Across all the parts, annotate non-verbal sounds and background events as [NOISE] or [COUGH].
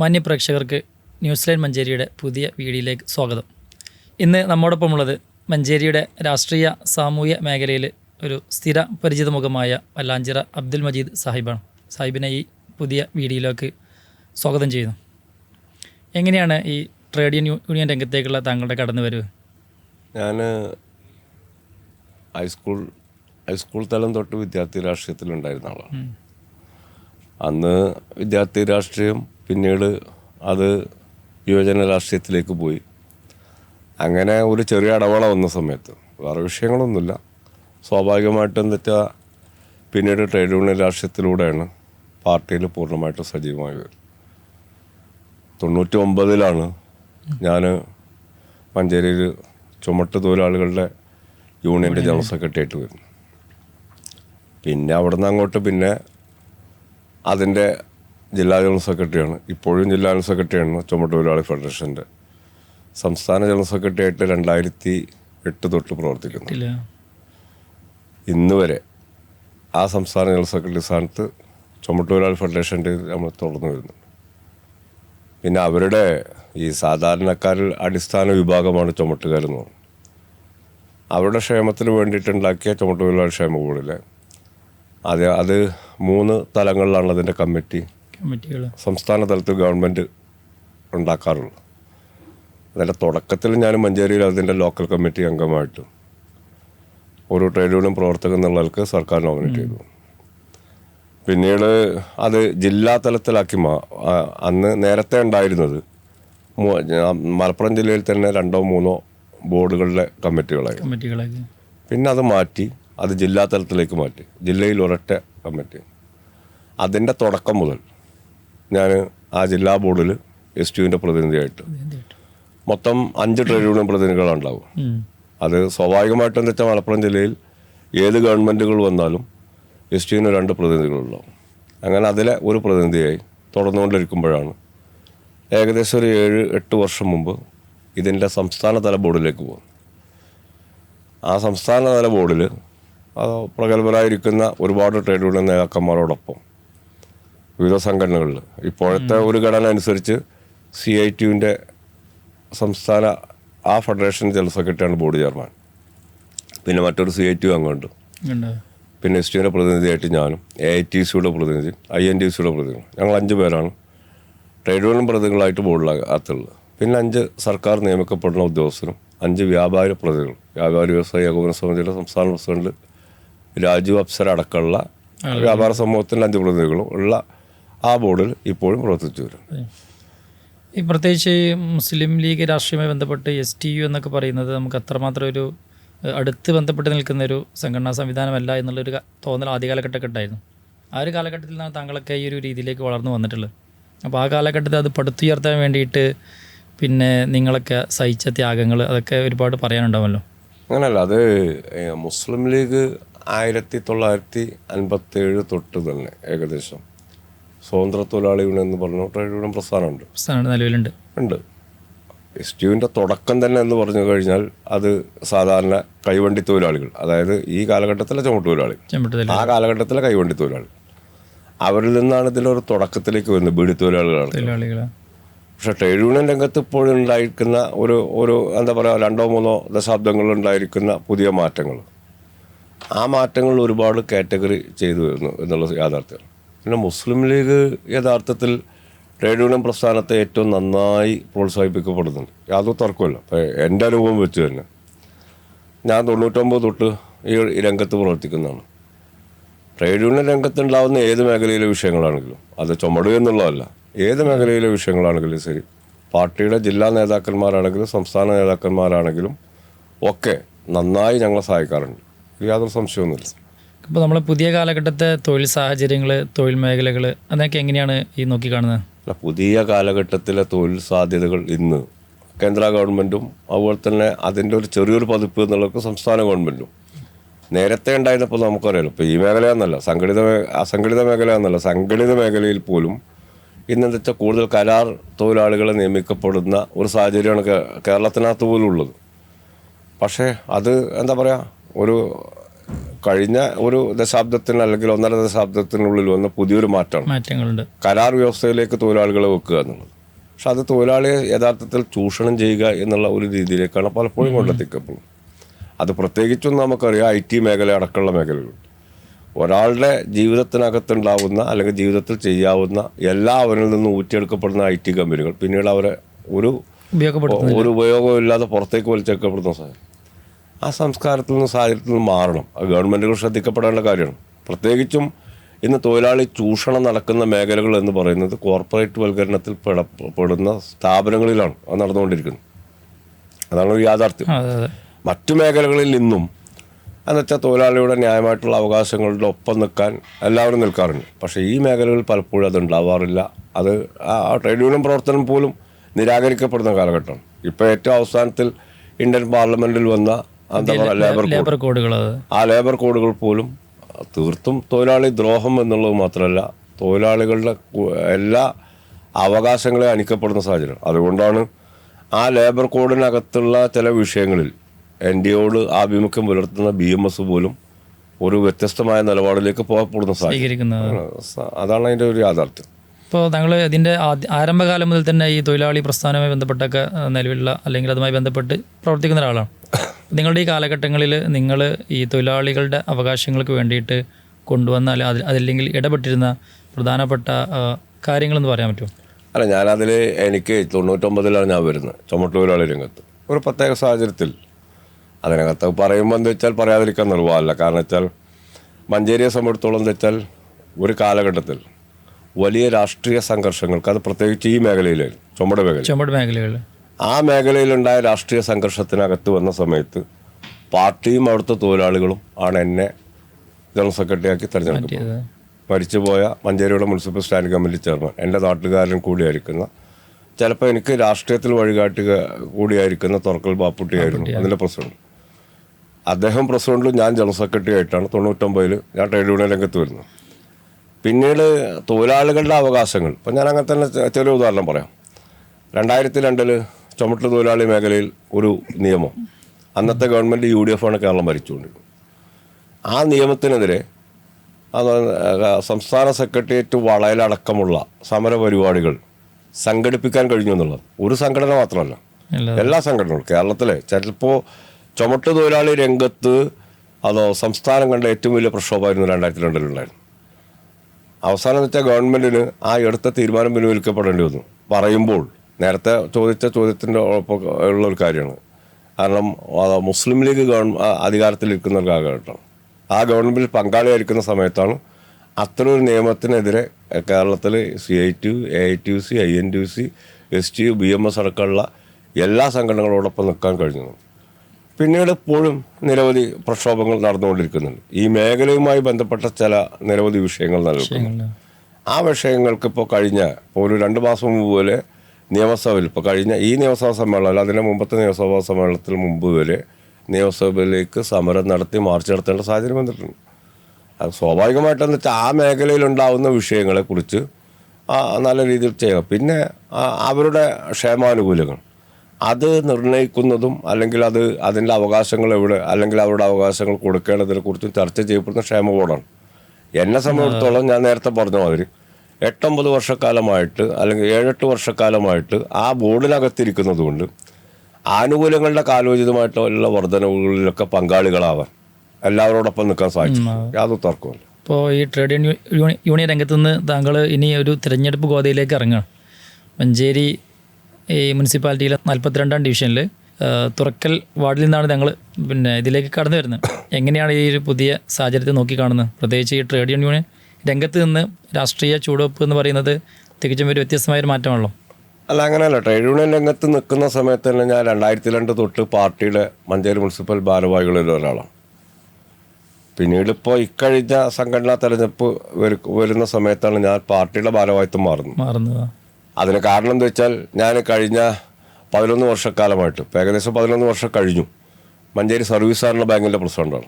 മാന്യ പ്രേക്ഷകർക്ക് news line മഞ്ചേരിയുടെ പുതിയ വീഡിയോയിലേക്ക് സ്വാഗതം. ഇന്ന് നമ്മോടൊപ്പമുള്ളത് മഞ്ചേരിയുടെ രാഷ്ട്രീയ സാമൂഹ്യ മേഖലയിൽ ഒരു സ്ഥിര പരിചിത മുഖമായ വല്ലാഞ്ചിറ അബ്ദുൽ മജീദ് സാഹിബാണ്. സാഹിബിനെ ഈ പുതിയ വീഡിയോയിലേക്ക് സ്വാഗതം ചെയ്യുന്നു. എങ്ങനെയാണ് ഈ ട്രേഡ് യൂണിയൻ യൂണിയൻ രംഗത്തേക്കുള്ള താങ്കളുടെ കടന്നു വരവ്? ഞാൻ ഹൈസ്കൂൾ ഹൈസ്കൂൾ തലം തൊട്ട് വിദ്യാർത്ഥി രാഷ്ട്രീയത്തിലുണ്ടായിരുന്ന ആളാണ്. അന്ന് വിദ്യാർത്ഥി രാഷ്ട്രീയം പിന്നീട് അത് യുവജന രാഷ്ട്രീയത്തിലേക്ക് പോയി. അങ്ങനെ ഒരു ചെറിയ ഇടവേള വന്ന സമയത്ത്. വേറെ വിഷയങ്ങളൊന്നുമില്ല. സ്വാഭാവികമായിട്ടും എന്താ വെച്ചാൽ പിന്നീട് ട്രേഡ് യൂണിയൻ രാഷ്ട്രീയത്തിലൂടെയാണ് പാർട്ടിയിൽ പൂർണമായിട്ടും സജീവമായി വരുന്നത് തൊണ്ണൂറ്റി ഒമ്പതിലാണ് ഞാൻ മഞ്ചേരിയിൽ ചുമട്ട് തൊഴിലാളികളുടെ യൂണിയന്റെ ജനറൽ സെക്രട്ടറി ആയിട്ട് വരുന്നു പിന്നെ അവിടെ നിന്ന് അങ്ങോട്ട് പിന്നെ അതിന്റെ ജില്ലാ ജനറൽ സെക്രട്ടറിയാണ്. ഇപ്പോഴും ജില്ലാ ജനറൽ സെക്രട്ടറിയാണ് ചുമട്ട് തൊഴിലാളി ഫെഡറേഷന്റെ സംസ്ഥാന ജനറൽ സെക്രട്ടറി ആയിട്ട് രണ്ടായിരത്തി എട്ട് തൊട്ട് പ്രവർത്തിക്കുന്നു. ഇന്നുവരെ ഇന്ന് വരെ ആ സംസ്ഥാന ജനറൽ സെക്രട്ടറി സ്ഥാനത്ത് ചുമട്ടുതൊഴിലാളി ഫെഡറേഷന്റെ നമ്മൾ തുടർന്നു വരുന്നുണ്ട് പിന്നെ അവരുടെ ഈ സാധാരണക്കാരിൽ അടിസ്ഥാന വിഭാഗമാണ് ചുമട്ടുകാരെന്ന് അവരുടെ ക്ഷേമത്തിന് വേണ്ടിയിട്ടുണ്ടാക്കിയ ചുമട്ടുതൊഴിലാളി ക്ഷേമ ബോർഡിലെ. അത് അത് മൂന്ന് തലങ്ങളിലാണ് അതിന്റെ കമ്മിറ്റി. കമ്മിറ്റികൾ സംസ്ഥാന തലത്തിൽ ഗവൺമെന്റ് ഉണ്ടാക്കാറുള്ളു. അതിന്റെ തുടക്കത്തിൽ ഞാൻ മഞ്ചേരിയിൽ അതിന്റെ ലോക്കൽ കമ്മിറ്റി അംഗമായിട്ട്. ഓരോ ട്രേഡ് യൂണിയൻ പ്രവർത്തകൻ എന്നുള്ളവർക്ക് സർക്കാർ നോമിനേറ്റ് ചെയ്തു. പിന്നീട് അത് ജില്ലാ തലത്തിലാക്കി മാ അന്ന് നേരത്തെ ഉണ്ടായിരുന്നത് മലപ്പുറം ജില്ലയിൽ തന്നെ രണ്ടോ മൂന്നോ ബോർഡുകളിലെ കമ്മിറ്റികളായി. കമ്മിറ്റികളായി പിന്നെ അത് മാറ്റി അത് ജില്ലാ തലത്തിലേക്ക് മാറ്റി. ജില്ലയിൽ ഒരൊറ്റ കമ്മിറ്റി. അതിന്റെ തുടക്കം മുതൽ ഞാൻ ആ ജില്ലാ ബോർഡിൽ എസ് ടുവിന്റെ പ്രതിനിധിയായിട്ട്. മൊത്തം അഞ്ച് ട്രേഡ് യൂണിയൻ പ്രതിനിധികളുണ്ടാവും. അത് സ്വാഭാവികമായിട്ടും എന്താ വെച്ചാൽ മലപ്പുറം ജില്ലയിൽ ഏത് ഗവൺമെന്റുകൾ വന്നാലും എസ് ടിന് രണ്ട് പ്രതിനിധികളുണ്ടാവും. അങ്ങനെ അതിലെ ഒരു പ്രതിനിധിയായി തുടർന്നുകൊണ്ടിരിക്കുമ്പോഴാണ് ഏകദേശം ഒരു ഏഴ് എട്ട് വർഷം മുമ്പ് ഇതിന്റെ സംസ്ഥാന തല ബോർഡിലേക്ക് പോകും ആ സംസ്ഥാന തല ബോർഡിൽ പ്രഗത്ഭരായിരിക്കുന്ന ഒരുപാട് ട്രേഡ് യൂണിയൻ നേതാക്കന്മാരോടൊപ്പം വിവിധ സംഘടനകളിൽ ഇപ്പോഴത്തെ ഒരു ഘടന അനുസരിച്ച് സി ഐ ടിയുവിന്റെ സംസ്ഥാന ആ ഫെഡറേഷൻ ജനറൽ സെക്രട്ടറിയാണ് ബോർഡ് ചെയർമാൻ. പിന്നെ മറ്റൊരു സി ഐ ടി അംഗമുണ്ട് പിന്നെ എസ് ടിയുടെ പ്രതിനിധിയായിട്ട് ഞാനും എ ഐ ടി സിയുടെ പ്രതിനിധി ഐ എൻ ടി സിയുടെ പ്രതിനിധി. ഞങ്ങൾ അഞ്ച് പേരാണ്. ട്രേഡ് യൂണിയൻ പ്രതിനിധികളായിട്ട് ബോർഡിലകത്തുള്ളത് പിന്നെ അഞ്ച് സർക്കാർ നിയമിക്കപ്പെടുന്ന ഉദ്യോഗസ്ഥരും അഞ്ച് വ്യാപാര പ്രതിനിധികൾ വ്യാപാര വ്യവസായ ഏകോപന സമിതിയുടെ സംസ്ഥാന പ്രസിഡന്റ് രാജു അപ്സര അടക്കമുള്ള വ്യാപാര സമൂഹത്തിന്റെ അഞ്ച് പ്രതിനിധികളും ഉള്ള ആ ബോർഡിൽ ഇപ്പോഴും പ്രവർത്തിച്ചു വരും. ഈ പ്രത്യേകിച്ച് ഈ മുസ്ലിം ലീഗ് രാഷ്ട്രീയവുമായി ബന്ധപ്പെട്ട് എസ് ടി യു എന്നൊക്കെ പറയുന്നത് നമുക്ക് അത്രമാത്രം ഒരു അടുത്ത് ബന്ധപ്പെട്ട് നിൽക്കുന്ന ഒരു സംഘടനാ സംവിധാനമല്ല എന്നുള്ളൊരു തോന്നൽ ആദ്യ കാലഘട്ടമൊക്കെ ഉണ്ടായിരുന്നു. ആ ഒരു കാലഘട്ടത്തിൽ നിന്നാണ് താങ്കളൊക്കെ ഈ ഒരു രീതിയിലേക്ക് വളർന്നു വന്നിട്ടുള്ളത്. അപ്പോൾ ആ കാലഘട്ടത്തിൽ അത് പടുത്തുയർത്താൻ വേണ്ടിയിട്ട് പിന്നെ നിങ്ങളൊക്കെ സഹിച്ച ത്യാഗങ്ങൾ അതൊക്കെ ഒരുപാട് പറയാനുണ്ടാവുമല്ലോ? അങ്ങനല്ല അത് മുസ്ലിം ലീഗ് ആയിരത്തി തൊള്ളായിരത്തി അൻപത്തി ഏഴ് തൊട്ട് തന്നെ ഏകദേശം. സ്വതന്ത്ര തൊഴിലാളി യൂണിയൻ എന്ന് പറഞ്ഞു ട്രേഡ് യൂണിയൻ പ്രസ്ഥാനമുണ്ട് പ്രസ്ഥാനം നിലവിലുണ്ട്. ഉണ്ട്. എസ് ടി യുവിന്റെ തുടക്കം തന്നെ എന്ന് പറഞ്ഞു കഴിഞ്ഞാൽ അത് സാധാരണ കൈവണ്ടി തൊഴിലാളികൾ അതായത് ഈ കാലഘട്ടത്തിലെ ചുമട്ട് തൊഴിലാളികൾ ചെമ്പട്ടത്തിൽ ആ കാലഘട്ടത്തിലെ കൈവണ്ടി തൊഴിലാളികൾ അവരിൽ നിന്നാണ് ഇതിലൊരു തുടക്കത്തിലേക്ക് വരുന്നത് ബീഡി തൊഴിലാളികളാണ്. പക്ഷെ ട്രേഡ് യൂണിയൻ രംഗത്ത് ഇപ്പോഴും ഉണ്ടായിരിക്കുന്ന ഒരു ഒരു എന്താ പറയുക രണ്ടോ മൂന്നോ ദശാബ്ദങ്ങളുണ്ടായിരിക്കുന്ന പുതിയ മാറ്റങ്ങൾ. ആ മാറ്റങ്ങൾ ഒരുപാട് കാറ്റഗറി ചെയ്തു വരുന്നു എന്നുള്ള യാഥാർത്ഥ്യം പിന്നെ മുസ്ലിം ലീഗ് യഥാർത്ഥത്തിൽ ട്രേഡ് യൂണിയൻ പ്രസ്ഥാനത്തെ ഏറ്റവും നന്നായി പ്രോത്സാഹിപ്പിക്കപ്പെടുന്നുണ്ട്. യാതൊരു തർക്കമില്ല എന്റെ അനുഭവം വെച്ച് തന്നെ. ഞാൻ തൊണ്ണൂറ്റൊമ്പത് തൊട്ട് ഈ ഈ രംഗത്ത് പ്രവർത്തിക്കുന്നതാണ്. ട്രേഡ് യൂണിയൻ രംഗത്തുണ്ടാവുന്ന ഏത് മേഖലയിലെ വിഷയങ്ങളാണെങ്കിലും അത് ചുമടുക എന്നുള്ളതല്ല. ഏത് മേഖലയിലെ വിഷയങ്ങളാണെങ്കിലും ശരി. പാർട്ടിയുടെ ജില്ലാ നേതാക്കന്മാരാണെങ്കിലും സംസ്ഥാന നേതാക്കന്മാരാണെങ്കിലും ഒക്കെ നന്നായി ഞങ്ങളെ സഹായിക്കാറുണ്ട്. യാതൊരു സംശയമൊന്നുമില്ല. ഇപ്പോൾ നമ്മൾ പുതിയ കാലഘട്ടത്തെ തൊഴിൽ സാഹചര്യങ്ങൾ തൊഴിൽ മേഖലകൾ അതൊക്കെ എങ്ങനെയാണ് ഈ നോക്കിക്കാണുന്നത് അല്ല, പുതിയ കാലഘട്ടത്തിലെ തൊഴിൽ സാധ്യതകൾ ഇന്ന് കേന്ദ്ര ഗവൺമെന്റും അതുപോലെ തന്നെ അതിന്റെ ഒരു ചെറിയൊരു പതിപ്പ് എന്നുള്ളത് സംസ്ഥാന ഗവൺമെന്റും നേരത്തെ ഉണ്ടായിരുന്നപ്പോൾ നമുക്കറിയാലോ ഇപ്പോൾ ഈ മേഖല എന്നല്ല സംഘടിത അസംഘടിത മേഖല എന്നല്ല സംഘടിത മേഖലയിൽ പോലും ഇന്നെന്താ വെച്ചാൽ കൂടുതൽ കരാർ തൊഴിലാളികളെ നിയമിക്കപ്പെടുന്ന ഒരു സാഹചര്യമാണ് കേരളത്തിനകത്ത് പോലും ഉള്ളത് പക്ഷേ അത് എന്താ പറയുക ഒരു കഴിഞ്ഞ ഒരു ദശാബ്ദത്തിന് അല്ലെങ്കിൽ ഒന്നര ദശാബ്ദത്തിനുള്ളിൽ വന്ന പുതിയൊരു മാറ്റമാണ്. മാറ്റങ്ങളുണ്ട്. കരാർ വ്യവസ്ഥയിലേക്ക് തൊഴിലാളികളെ വെക്കുക എന്നുള്ളത്. പക്ഷെ അത് തൊഴിലാളിയെ യഥാർത്ഥത്തിൽ ചൂഷണം ചെയ്യുക എന്നുള്ള ഒരു രീതിയിലേക്കാണ് പലപ്പോഴും കൊണ്ടെത്തിക്കപ്പെടുന്നത്. അത് പ്രത്യേകിച്ചും നമുക്കറിയാം ഐ ടി മേഖല അടക്കമുള്ള മേഖലകൾ ഒരാളുടെ ജീവിതത്തിനകത്തുണ്ടാവുന്ന അല്ലെങ്കിൽ ജീവിതത്തിൽ ചെയ്യാവുന്ന എല്ലാ അവരിൽ നിന്നും ഊറ്റിയെടുക്കപ്പെടുന്ന ഐ ടി കമ്പനികൾ പിന്നീട് അവരെ ഒരു ഒരു ഉപയോഗമില്ലാതെ പുറത്തേക്ക് വലിച്ചെടുക്കപ്പെടുന്ന സാധനം ആ സംസ്കാരത്തിൽ നിന്നും സാഹചര്യത്തിൽ നിന്നും മാറണം. അത് ഗവൺമെന്റുകൾ ശ്രദ്ധിക്കപ്പെടേണ്ട കാര്യമാണ്. പ്രത്യേകിച്ചും ഇന്ന് തൊഴിലാളി ചൂഷണം നടക്കുന്ന മേഖലകൾ എന്ന് പറയുന്നത് കോർപ്പറേറ്റ് വൽക്കരണത്തിൽ പെടപ്പെടുന്ന സ്ഥാപനങ്ങളിലാണ് അത് നടന്നുകൊണ്ടിരിക്കുന്നത്. അതാണ് ഒരു യാഥാർത്ഥ്യം. മറ്റു മേഖലകളിൽ നിന്നും എന്നുവെച്ചാൽ തൊഴിലാളിയുടെ ന്യായമായിട്ടുള്ള അവകാശങ്ങളുടെ ഒപ്പം നിൽക്കാൻ എല്ലാവരും നിൽക്കാറുണ്ട്. പക്ഷേ ഈ മേഖലകളിൽ പലപ്പോഴും അത് ഉണ്ടാവാറില്ല. അത് ആ ട്രേഡ് യൂണിയൻ പ്രവർത്തനം പോലും നിരാകരിക്കപ്പെടുന്ന കാലഘട്ടമാണ്. ഇപ്പോൾ ഏറ്റവും അവസാനത്തിൽ ഇന്ത്യൻ പാർലമെന്റിൽ വന്ന ലേബർ ലേബർ കോഡുകൾ ആ ലേബർ കോഡുകൾ പോലും തീർത്തും തൊഴിലാളി ദ്രോഹം എന്നുള്ളത് മാത്രമല്ല തൊഴിലാളികളുടെ എല്ലാ അവകാശങ്ങളെ അനിക്കപ്പെടുന്ന സാഹചര്യം. അതുകൊണ്ടാണ് ആ ലേബർ കോഡിനകത്തുള്ള ചില വിഷയങ്ങളിൽ എൻ ഡി എയോട് ആഭിമുഖ്യം പുലർത്തുന്ന ബി എം എസ് പോലും ഒരു വ്യത്യസ്തമായ നിലപാടിലേക്ക് പോകപ്പെടുന്ന സാഹചര്യം. അതാണ് അതിന്റെ ഒരു യാഥാർത്ഥ്യം. ഇപ്പോൾ താങ്കൾ ഇതിന്റെ ആരംഭകാലം മുതൽ തന്നെ ഈ തൊഴിലാളി പ്രസ്ഥാനവുമായി ബന്ധപ്പെട്ടൊക്കെ നിലവിലുള്ള അല്ലെങ്കിൽ അതുമായി ബന്ധപ്പെട്ട് പ്രവർത്തിക്കുന്ന ഒരാളാണ്. [LAUGHS] നിങ്ങളുടെ ഈ കാലഘട്ടങ്ങളിൽ നിങ്ങൾ ഈ തൊഴിലാളികളുടെ അവകാശങ്ങൾക്ക് വേണ്ടിയിട്ട് കൊണ്ടുവന്ന അല്ല അതിൽ അതല്ലെങ്കിൽ ഇടപെട്ടിരുന്ന പ്രധാനപ്പെട്ട കാര്യങ്ങളെന്ന് പറയാൻ പറ്റുമോ? അല്ല ഞാനതിൽ എനിക്ക് തൊണ്ണൂറ്റൊമ്പതിലാണ് ഞാൻ വരുന്നത്. ചുമട്ട് തൊഴിലാളി രംഗത്ത്. ഒരു പ്രത്യേക സാഹചര്യത്തിൽ അതിനകത്ത് പറയുമ്പോൾ എന്ന് വെച്ചാൽ പറയാതിരിക്കാൻ നിർവാഹമല്ല. കാരണം വെച്ചാൽ മഞ്ചേരിയെ സംബന്ധിച്ചിടത്തോളം എന്താ വെച്ചാൽ ഒരു കാലഘട്ടത്തിൽ വലിയ രാഷ്ട്രീയ സംഘർഷങ്ങൾക്ക് അത് പ്രത്യേകിച്ച് ഈ മേഖലയിലായിരുന്നു. ചുമട് മേഖല ചുമട് മേഖലകൾ ആ മേഖലയിലുണ്ടായ രാഷ്ട്രീയ സംഘർഷത്തിനകത്ത് വന്ന സമയത്ത് പാർട്ടിയും അവിടുത്തെ തൊഴിലാളികളും ആണ് എന്നെ ജനറൽ സെക്രട്ടറിയാക്കി തിരഞ്ഞെടുക്കുന്നത്. മരിച്ചുപോയ മഞ്ചേരിയുടെ മുനിസിപ്പൽ സ്റ്റാൻഡ് കമ്മിറ്റി ചെയർമാൻ. എന്റെ നാട്ടുകാരൻ കൂടിയായിരിക്കുന്ന ചിലപ്പോൾ എനിക്ക് രാഷ്ട്രീയത്തിൽ വഴികാട്ടുക കൂടിയായിരിക്കുന്ന തുറക്കൽ ബാപ്പുട്ടിയായിരുന്നു അതിന്റെ പ്രസിഡന്റ്. അദ്ദേഹം പ്രസിഡന്റിലും ഞാൻ ജനറൽ സെക്രട്ടറി ആയിട്ടാണ് തൊണ്ണൂറ്റൊമ്പതിൽ ഞാൻ ട്രേഡ് യൂണിയൻ രംഗത്ത് വരുന്നത്. പിന്നീട് തൊഴിലാളികളുടെ അവകാശങ്ങൾ. ഇപ്പം ഞാൻ അങ്ങനെ തന്നെ ചെറിയ ഉദാഹരണം പറയാം. രണ്ടായിരത്തി രണ്ടിൽ ചുമട്ട് തൊഴിലാളി മേഖലയിൽ ഒരു നിയമം. അന്നത്തെ ഗവൺമെന്റ് യു ഡി എഫ് ആണ് കേരളം ഭരിച്ചുകൊണ്ടിരുന്നത്. ആ നിയമത്തിനെതിരെ അത് സംസ്ഥാന സെക്രട്ടേറിയറ്റ് വളയിലടക്കമുള്ള സമരപരിപാടികൾ സംഘടിപ്പിക്കാൻ കഴിഞ്ഞു എന്നുള്ളത്. ഒരു സംഘടന മാത്രമല്ല. എല്ലാ സംഘടനകളും. കേരളത്തിലെ ചിലപ്പോൾ ചുമട്ട് തൊഴിലാളി രംഗത്ത് അതോ സംസ്ഥാനം കണ്ട ഏറ്റവും വലിയ പ്രക്ഷോഭമായിരുന്നു രണ്ടായിരത്തി രണ്ടിലുണ്ടായിരുന്നു അവസാനം വെച്ചാൽ ഗവൺമെന്റിന് ആ എടുത്ത തീരുമാനം പിൻവലിക്കപ്പെടേണ്ടി വന്നു. പറയുമ്പോൾ നേരത്തെ ചോദിച്ച ചോദ്യത്തിന്റെ ഉള്ള ഒരു കാര്യമാണ്. കാരണം മുസ്ലിം ലീഗ് ഗവൺ ആ, അധികാരത്തിലിരിക്കുന്ന ഒരു കാലഘട്ടമാണ് ആ ഗവൺമെന്റിൽ പങ്കാളിയായിരിക്കുന്ന സമയത്താണ് അത്ര ഒരു നിയമത്തിനെതിരെ കേരളത്തിൽ C I T A I T U C I N T U C S T U B M S അടക്കമുള്ള എല്ലാ സംഘടനകളോടൊപ്പം നിൽക്കാൻ കഴിഞ്ഞു. പിന്നീട് ഇപ്പോഴും നിരവധി പ്രക്ഷോഭങ്ങൾ നടന്നുകൊണ്ടിരിക്കുന്നുണ്ട്. ഈ മേഖലയുമായി ബന്ധപ്പെട്ട ചില നിരവധി വിഷയങ്ങൾ നൽകുന്നു ആ വിഷയങ്ങൾക്ക് ഇപ്പോൾ കഴിഞ്ഞ ഇപ്പോൾ ഒരു രണ്ട് മാസം മുമ്പ് പോലെ നിയമസഭയിൽ. ഇപ്പോൾ കഴിഞ്ഞ ഈ നിയമസഭാ സമ്മേളനം അല്ല അതിന്റെ മുമ്പത്തെ നിയമസഭാ സമ്മേളനത്തിൽ മുമ്പ് വരെ നിയമസഭയിലേക്ക് സമരം നടത്തി മാർച്ച് നടത്തേണ്ട സാഹചര്യം വന്നിട്ടുണ്ട്. അത് സ്വാഭാവികമായിട്ടെന്ന് വെച്ചാൽ ആ മേഖലയിൽ ഉണ്ടാവുന്ന വിഷയങ്ങളെക്കുറിച്ച് നല്ല രീതിയിൽ ചെയ്യാം. പിന്നെ അവരുടെ ക്ഷേമാനുകൂല്യങ്ങൾ. അത് നിർണയിക്കുന്നതും അല്ലെങ്കിൽ അത് അതിന്റെ അവകാശങ്ങൾ എവിടെ അല്ലെങ്കിൽ അവരുടെ അവകാശങ്ങൾ കൊടുക്കേണ്ടതിനെ കുറിച്ചും ചർച്ച ചെയ്യപ്പെടുന്ന ക്ഷേമ ബോർഡാണ്. എന്നെ സംബന്ധിച്ചിടത്തോളം ഞാൻ നേരത്തെ പറഞ്ഞ മാതിരി എട്ടൊമ്പത് വർഷക്കാലമായിട്ട് അല്ലെങ്കിൽ ഏഴെട്ട് വർഷക്കാലമായിട്ട് ആ ബോർഡിനകത്തിരിക്കുന്നത് കൊണ്ട് ആനുകൂല്യങ്ങളുടെ കാലോചിതമായിട്ടുള്ള വർധനവുകളിലൊക്കെ പങ്കാളികളാവാൻ എല്ലാവരോടൊപ്പം നിൽക്കാൻ സാധിച്ചു യാതൊരു തർക്കമില്ല ഇപ്പോൾ ഈ ട്രേഡ് യൂണിയൻ യൂണി- യൂണിയൻ രംഗത്ത് നിന്ന് താങ്കൾ ഇനി ഒരു തിരഞ്ഞെടുപ്പ് ഗോതയിലേക്ക് ഇറങ്ങുകയാണ്. മഞ്ചേരി ഈ മുനിസിപ്പാലിറ്റിയിലെ നാൽപ്പത്തിരണ്ടാം ഡിവിഷനിൽ തുറക്കൽ വാർഡിൽ നിന്നാണ് ഞങ്ങൾ പിന്നെ ഇതിലേക്ക് കടന്നു വരുന്നത്. എങ്ങനെയാണ് ഈ ഒരു പുതിയ സാഹചര്യത്തെ നോക്കിക്കാണുന്നത്? പ്രത്യേകിച്ച് ഈ ട്രേഡ് യൂണിയൻ രംഗത്ത് നിന്ന് രാഷ്ട്രീയ ചൂടുവെപ്പ് എന്ന് പറയുന്നത് തികച്ചും ഒരു വ്യത്യസ്തമായ ഒരു മാറ്റമാണല്ലോ. അല്ല അങ്ങനെയല്ല ട്രേഡ് യൂണിയൻ രംഗത്ത് നിൽക്കുന്ന സമയത്ത് തന്നെ ഞാൻ രണ്ടായിരത്തി രണ്ട് തൊട്ട് പാർട്ടിയുടെ മഞ്ചേരി മുനിസിപ്പൽ ഭാരവാഹികളിൽ ഒരാളാണ്. പിന്നീട് ഇപ്പോൾ ഇക്കഴിഞ്ഞ സംഘടനാ തെരഞ്ഞെടുപ്പ് വരു- വരുന്ന സമയത്താണ് ഞാൻ പാർട്ടിയുടെ ഭാരവാഹിത്വം മാറുന്നത്. മാറുന്നത്. അതിന് കാരണം എന്താ വെച്ചാൽ ഞാൻ കഴിഞ്ഞ പതിനൊന്ന് വർഷക്കാലമായിട്ട് ഏകദേശം പതിനൊന്ന് വർഷം കഴിഞ്ഞു. മഞ്ചേരി സർവീസ് സഹകരണ ബാങ്കിന്റെ പ്രസിഡന്റാണ്.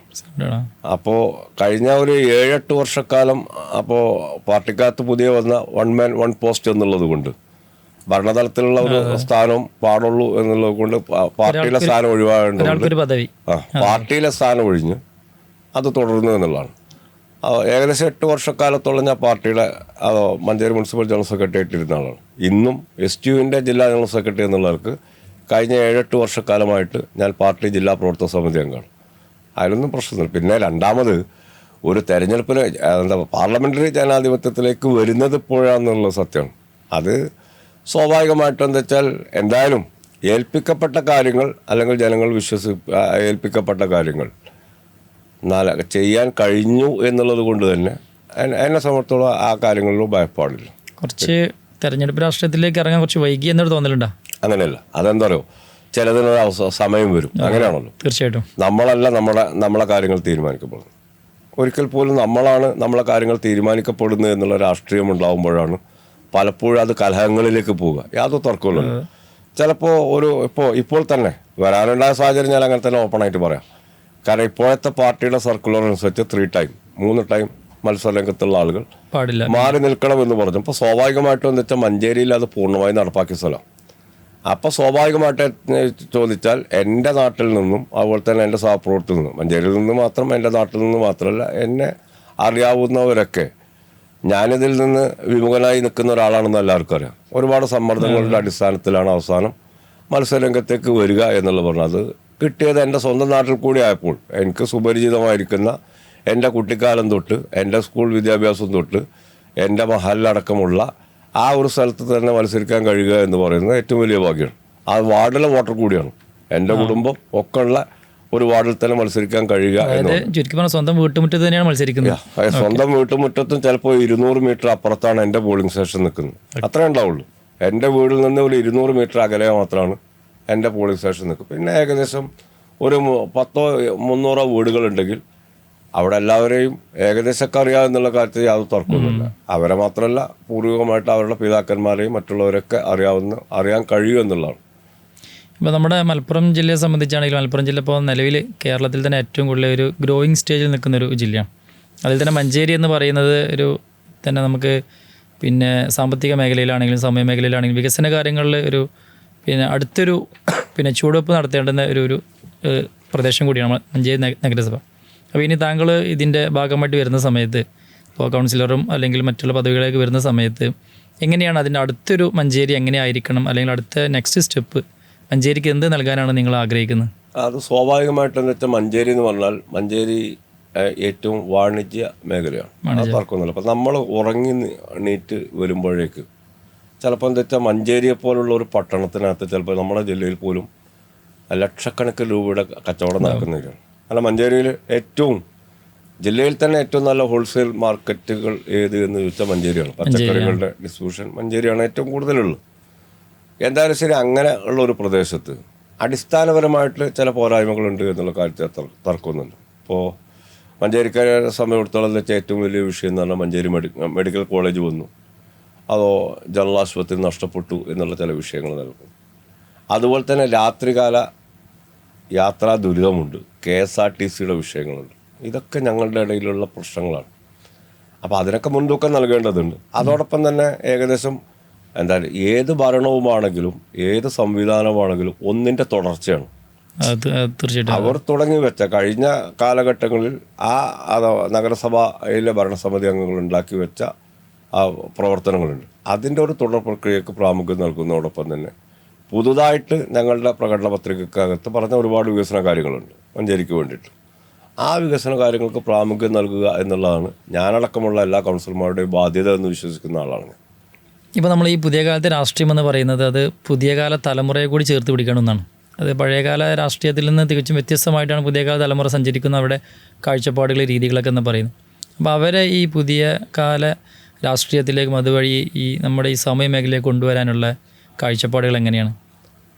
അപ്പോൾ കഴിഞ്ഞ ഒരു ഏഴെട്ട് വർഷക്കാലം അപ്പോൾ പാർട്ടിക്കകത്ത് പുതിയ വന്ന വൺ മാൻ വൺ പോസ്റ്റ് എന്നുള്ളത് കൊണ്ട് ഭരണതലത്തിലുള്ള ഒരു സ്ഥാനം പാടുള്ളൂ എന്നുള്ളത് കൊണ്ട് പാർട്ടിയിലെ സ്ഥാനം ഒഴിവാകേണ്ട ആ പാർട്ടിയിലെ സ്ഥാനം ഒഴിഞ്ഞ് അത് തുടരുന്നു എന്നുള്ളതാണ്. ഏകദേശം എട്ട് വർഷക്കാലത്തോളം ഞാൻ പാർട്ടിയുടെ മഞ്ചേരി മുനിസിപ്പൽ ജനറൽ സെക്രട്ടറി ആയിട്ടിരുന്ന ആളാണ്. ഇന്നും എസ് ടി യുവിന്റെ ജില്ലാ ജനറൽ സെക്രട്ടറി എന്നുള്ളവർക്ക് കഴിഞ്ഞ ഏഴെട്ട് വർഷക്കാലമായിട്ട് ഞാൻ പാർട്ടി ജില്ലാ പ്രവർത്തക സമിതി അംഗമാണ് അതിലൊന്നും പ്രശ്നമില്ല. പിന്നെ രണ്ടാമത് ഒരു തെരഞ്ഞെടുപ്പിന് എന്താ പാർലമെന്ററി ജനാധിപത്യത്തിലേക്ക് വരുന്നത് ഇപ്പോഴാണെന്നുള്ള സത്യമാണ് അത് സ്വാഭാവികമായിട്ടും എന്താ വെച്ചാൽ എന്തായാലും ഏൽപ്പിക്കപ്പെട്ട കാര്യങ്ങൾ അല്ലെങ്കിൽ ജനങ്ങൾ വിശ്വസി ഏൽപ്പിക്കപ്പെട്ട കാര്യങ്ങൾ നാല ചെയ്യാൻ കഴിഞ്ഞു എന്നുള്ളത് കൊണ്ട് തന്നെ എന്നെ സംബന്ധിച്ചോളം ആ കാര്യങ്ങളിലും ഭയപ്പാടില്ല. കുറച്ച് തെരഞ്ഞെടുപ്പ് രാഷ്ട്രീയത്തിലേക്ക് ഇറങ്ങാൻ കുറച്ച് വൈകി എന്നൊരു തോന്നലുണ്ടോ? അങ്ങനെയല്ല. അതെന്താ അറിയോ? ചിലതിനൊരു അവസ- സമയം വരും. അങ്ങനെയാണല്ലോ. തീർച്ചയായിട്ടും. നമ്മളല്ല നമ്മുടെ നമ്മളെ കാര്യങ്ങൾ തീരുമാനിക്കപ്പെടുന്നത്. ഒരിക്കൽ പോലും നമ്മളാണ് നമ്മളെ കാര്യങ്ങൾ തീരുമാനിക്കപ്പെടുന്നത് എന്നുള്ള രാഷ്ട്രീയം ഉണ്ടാകുമ്പോഴാണ് പലപ്പോഴും അത് കലഹങ്ങളിലേക്ക് പോവുക. യാതൊരു തർക്കമില്ല ചിലപ്പോൾ ഒരു ഇപ്പോൾ ഇപ്പോൾ തന്നെ വരാനുണ്ടായ സാഹചര്യം ഞാൻ അങ്ങനെ തന്നെ ഓപ്പണായിട്ട് പറയാം. കാരണം ഇപ്പോഴത്തെ പാർട്ടിയുടെ സർക്കുലർ അനുസരിച്ച് ത്രീ ടൈം മൂന്ന് ടൈം മത്സരരംഗത്തുള്ള ആളുകൾ പാടില്ല. മാറി നിൽക്കണം എന്ന് പറഞ്ഞു. അപ്പോൾ സ്വാഭാവികമായിട്ടും എന്ന് വെച്ചാൽ മഞ്ചേരിയിൽ അത് പൂർണമായി നടപ്പാക്കിയ സ്ഥലം അപ്പോൾ സ്വാഭാവികമായിട്ട് ചോദിച്ചാൽ എന്റെ നാട്ടിൽ നിന്നും അതുപോലെ തന്നെ എന്റെ സഹപ്രവർത്തിൽ നിന്നും മഞ്ചേരിയിൽ നിന്ന് മാത്രം എന്റെ നാട്ടിൽ നിന്ന് മാത്രമല്ല എന്നെ അറിയാവുന്നവരൊക്കെ ഞാനിതിൽ നിന്ന് വിമുഖനായി നിൽക്കുന്ന ഒരാളാണെന്ന് എല്ലാവർക്കും അറിയാം. ഒരുപാട് സമ്മർദ്ദങ്ങളുടെ അടിസ്ഥാനത്തിലാണ് അവസാനം മത്സരരംഗത്തേക്ക് വരിക എന്നുള്ളത് പറഞ്ഞത്. കിട്ടിയത് എന്റെ സ്വന്തം നാട്ടിൽ കൂടി ആയപ്പോൾ എനിക്ക് സുപരിചിതമായിരിക്കുന്ന എന്റെ കുട്ടിക്കാലം തൊട്ട് എന്റെ സ്കൂൾ വിദ്യാഭ്യാസം തൊട്ട് എന്റെ മഹലിലടക്കമുള്ള ആ ഒരു സ്ഥലത്ത് തന്നെ മത്സരിക്കാൻ കഴിയുക എന്ന് പറയുന്നത് ഏറ്റവും വലിയ ഭാഗ്യമാണ്. ആ വാർഡിലെ വോട്ടർ കൂടിയാണ്. എന്റെ കുടുംബം ഒക്കെ ഉള്ള ഒരു വാർഡിൽ തന്നെ മത്സരിക്കാൻ കഴിയുക ചുരുക്കി പറഞ്ഞാൽ സ്വന്തം വീട്ടുമുറ്റത്ത് തന്നെയാണ് മത്സരിക്കുന്നത്. സ്വന്തം വീട്ടുമുറ്റത്തും ചിലപ്പോൾ ഇരുന്നൂറ് മീറ്റർ അപ്പുറത്താണ് എന്റെ പോളിംഗ് സ്റ്റേഷൻ നിൽക്കുന്നത്. അത്രേ ഉണ്ടാവുള്ളൂ. എന്റെ വീടിൽ നിന്ന് ഒരു ഇരുന്നൂറ് മീറ്റർ അകലെ മാത്രമാണ് എന്റെ പോളിംഗ് സ്റ്റേഷൻ നിൽക്കും പിന്നെ ഏകദേശം ഒരു പത്തോ മുന്നൂറോ വീടുകളുണ്ടെങ്കിൽ അവിടെ എല്ലാവരെയും ഏകദേശമൊക്കെ അറിയാം എന്നുള്ള കാര്യത്തിൽ യാതൊരു തർക്കമൊന്നുമില്ല. അവരെ മാത്രമല്ല പൂർവികമായിട്ട് അവരുടെ പിതാക്കന്മാരെയും മറ്റുള്ളവരൊക്കെ അറിയാവുന്ന അറിയാൻ കഴിയും എന്നുള്ളതാണ്. ഇപ്പോൾ നമ്മുടെ മലപ്പുറം ജില്ലയെ സംബന്ധിച്ചാണെങ്കിൽ മലപ്പുറം ജില്ല ഇപ്പോൾ നിലവിൽ കേരളത്തിൽ തന്നെ ഏറ്റവും കൂടുതൽ ഒരു ഗ്രോയിങ് സ്റ്റേജിൽ നിൽക്കുന്ന ഒരു ജില്ലയാണ്. അതിൽ തന്നെ മഞ്ചേരി എന്ന് പറയുന്നത് ഒരു തന്നെ നമുക്ക് പിന്നെ സാമ്പത്തിക മേഖലയിലാണെങ്കിലും സമയ മേഖലയിലാണെങ്കിലും വികസന കാര്യങ്ങളിൽ ഒരു പിന്നെ അടുത്തൊരു പിന്നെ ചൂടുവെപ്പ് നടത്തേണ്ടുന്ന ഒരു ഒരു പ്രദേശം കൂടിയാണ് മഞ്ചേരി നഗരസഭ. അപ്പോൾ ഇനി താങ്കൾ ഇതിന്റെ ഭാഗമായിട്ട് വരുന്ന സമയത്ത് ഇപ്പോൾ കൗൺസിലറും അല്ലെങ്കിൽ മറ്റുള്ള പദവികളിലേക്ക് വരുന്ന സമയത്ത് എങ്ങനെയാണ് അതിന്റെ അടുത്തൊരു മഞ്ചേരി എങ്ങനെ ആയിരിക്കണം? അല്ലെങ്കിൽ അടുത്ത നെക്സ്റ്റ് സ്റ്റെപ്പ് മഞ്ചേരിക്ക് എന്ത് നൽകാനാണ് നിങ്ങൾ ആഗ്രഹിക്കുന്നത്? അത് സ്വാഭാവികമായിട്ടെന്ന് വെച്ചാൽ മഞ്ചേരി എന്ന് പറഞ്ഞാൽ മഞ്ചേരി ഏറ്റവും വാണിജ്യ മേഖലയാണ്. അത് തർക്കമൊന്നുമില്ല. അപ്പം നമ്മൾ ഉറങ്ങി നീറ്റ് എണീറ്റ് വരുമ്പോഴേക്ക് ചിലപ്പോൾ എന്താ വെച്ചാൽ മഞ്ചേരിയെ പോലുള്ള ഒരു പട്ടണത്തിനകത്ത് ചിലപ്പോൾ നമ്മുടെ ജില്ലയിൽ പോലും ലക്ഷക്കണക്കിന് രൂപയുടെ കച്ചവടം നടക്കുന്നവരാണ്. അല്ല മഞ്ചേരിയിൽ ഏറ്റവും ജില്ലയിൽ തന്നെ ഏറ്റവും നല്ല ഹോൾസെയിൽ മാർക്കറ്റുകൾ ഏത് എന്ന് ചോദിച്ചാൽ മഞ്ചേരിയാണ്. പച്ചക്കറികളുടെ ഡിസ്ട്രിബ്യൂഷൻ മഞ്ചേരിയാണ് ഏറ്റവും കൂടുതലുള്ളത്. എന്തായാലും ശരി അങ്ങനെ ഉള്ള ഒരു പ്രദേശത്ത് അടിസ്ഥാനപരമായിട്ട് ചില പോരായ്മകളുണ്ട് എന്നുള്ള കാര്യത്തിൽ തർ- തർക്കമൊന്നുമില്ല. ഇപ്പോൾ മഞ്ചേരിക്കാരെ സമയത്തോളം വെച്ചാൽ ഏറ്റവും വലിയ വിഷയം എന്ന് പറഞ്ഞാൽ മഞ്ചേരി മെഡി മെഡിക്കൽ കോളേജ് വന്നു. അതോ ജനറൽ ആശുപത്രി നഷ്ടപ്പെട്ടു എന്നുള്ള ചില വിഷയങ്ങൾ നൽകും അതുപോലെ തന്നെ രാത്രികാല യാത്രാ ദുരിതമുണ്ട്. കെ എസ് ആർ ടി സിയുടെ വിഷയങ്ങളുണ്ട്. ഇതൊക്കെ ഞങ്ങളുടെ ഇടയിലുള്ള പ്രശ്നങ്ങളാണ്. അപ്പോൾ അതിനൊക്കെ മുൻതൂക്കം നൽകേണ്ടതുണ്ട്. അതോടൊപ്പം തന്നെ ഏകദേശം എന്താ ഏത് ഭരണവുമാണെങ്കിലും ഏത് സംവിധാനമാണെങ്കിലും ഒന്നിന്റെ തുടർച്ചയാണ്. തീർച്ചയായിട്ടും. അവർ തുടങ്ങി വെച്ച കഴിഞ്ഞ കാലഘട്ടങ്ങളിൽ ആ നഗരസഭയിലെ ഭരണസമിതി അംഗങ്ങൾ ഉണ്ടാക്കി വെച്ച ആ പ്രവർത്തനങ്ങളുണ്ട്. അതിന്റെ ഒരു തുടർ പ്രക്രിയക്ക് പ്രാമുഖ്യം നൽകുന്നതോടൊപ്പം തന്നെ പുതുതായിട്ട് ഞങ്ങളുടെ പ്രകടന പത്രികക്കകത്ത് പറഞ്ഞ ഒരുപാട് വികസന കാര്യങ്ങളുണ്ട് മഞ്ചേരിക്ക് വേണ്ടിയിട്ട്. ആ വികസന കാര്യങ്ങൾക്ക് പ്രാമുഖ്യം നൽകുക എന്നുള്ളതാണ് ഞാനടക്കമുള്ള എല്ലാ കൗൺസിലർമാരുടെയും ബാധ്യത എന്ന് വിശ്വസിക്കുന്ന ആളാണ് ഞാൻ. ഇപ്പോൾ നമ്മൾ ഈ പുതിയ കാലത്തെ രാഷ്ട്രീയം എന്ന് പറയുന്നത് അത് പുതിയ കാല തലമുറയെ കൂടി ചേർത്ത് പിടിക്കണമെന്നാണ് അത് പഴയകാല രാഷ്ട്രീയത്തിൽ നിന്ന് തികച്ചും വ്യത്യസ്തമായിട്ടാണ് പുതിയ കാല തലമുറ സഞ്ചരിക്കുന്ന അവരുടെ കാഴ്ചപ്പാടുകൾ രീതികളൊക്കെ എന്ന് പറയുന്നത്. അപ്പോൾ അവരെ ഈ പുതിയ കാല രാഷ്ട്രീയത്തിലേക്കും അതുവഴി ഈ നമ്മുടെ ഈ സമയ മേഖലയെ കൊണ്ടുവരാനുള്ള കാഴ്ചപ്പാടുകൾ എങ്ങനെയാണ്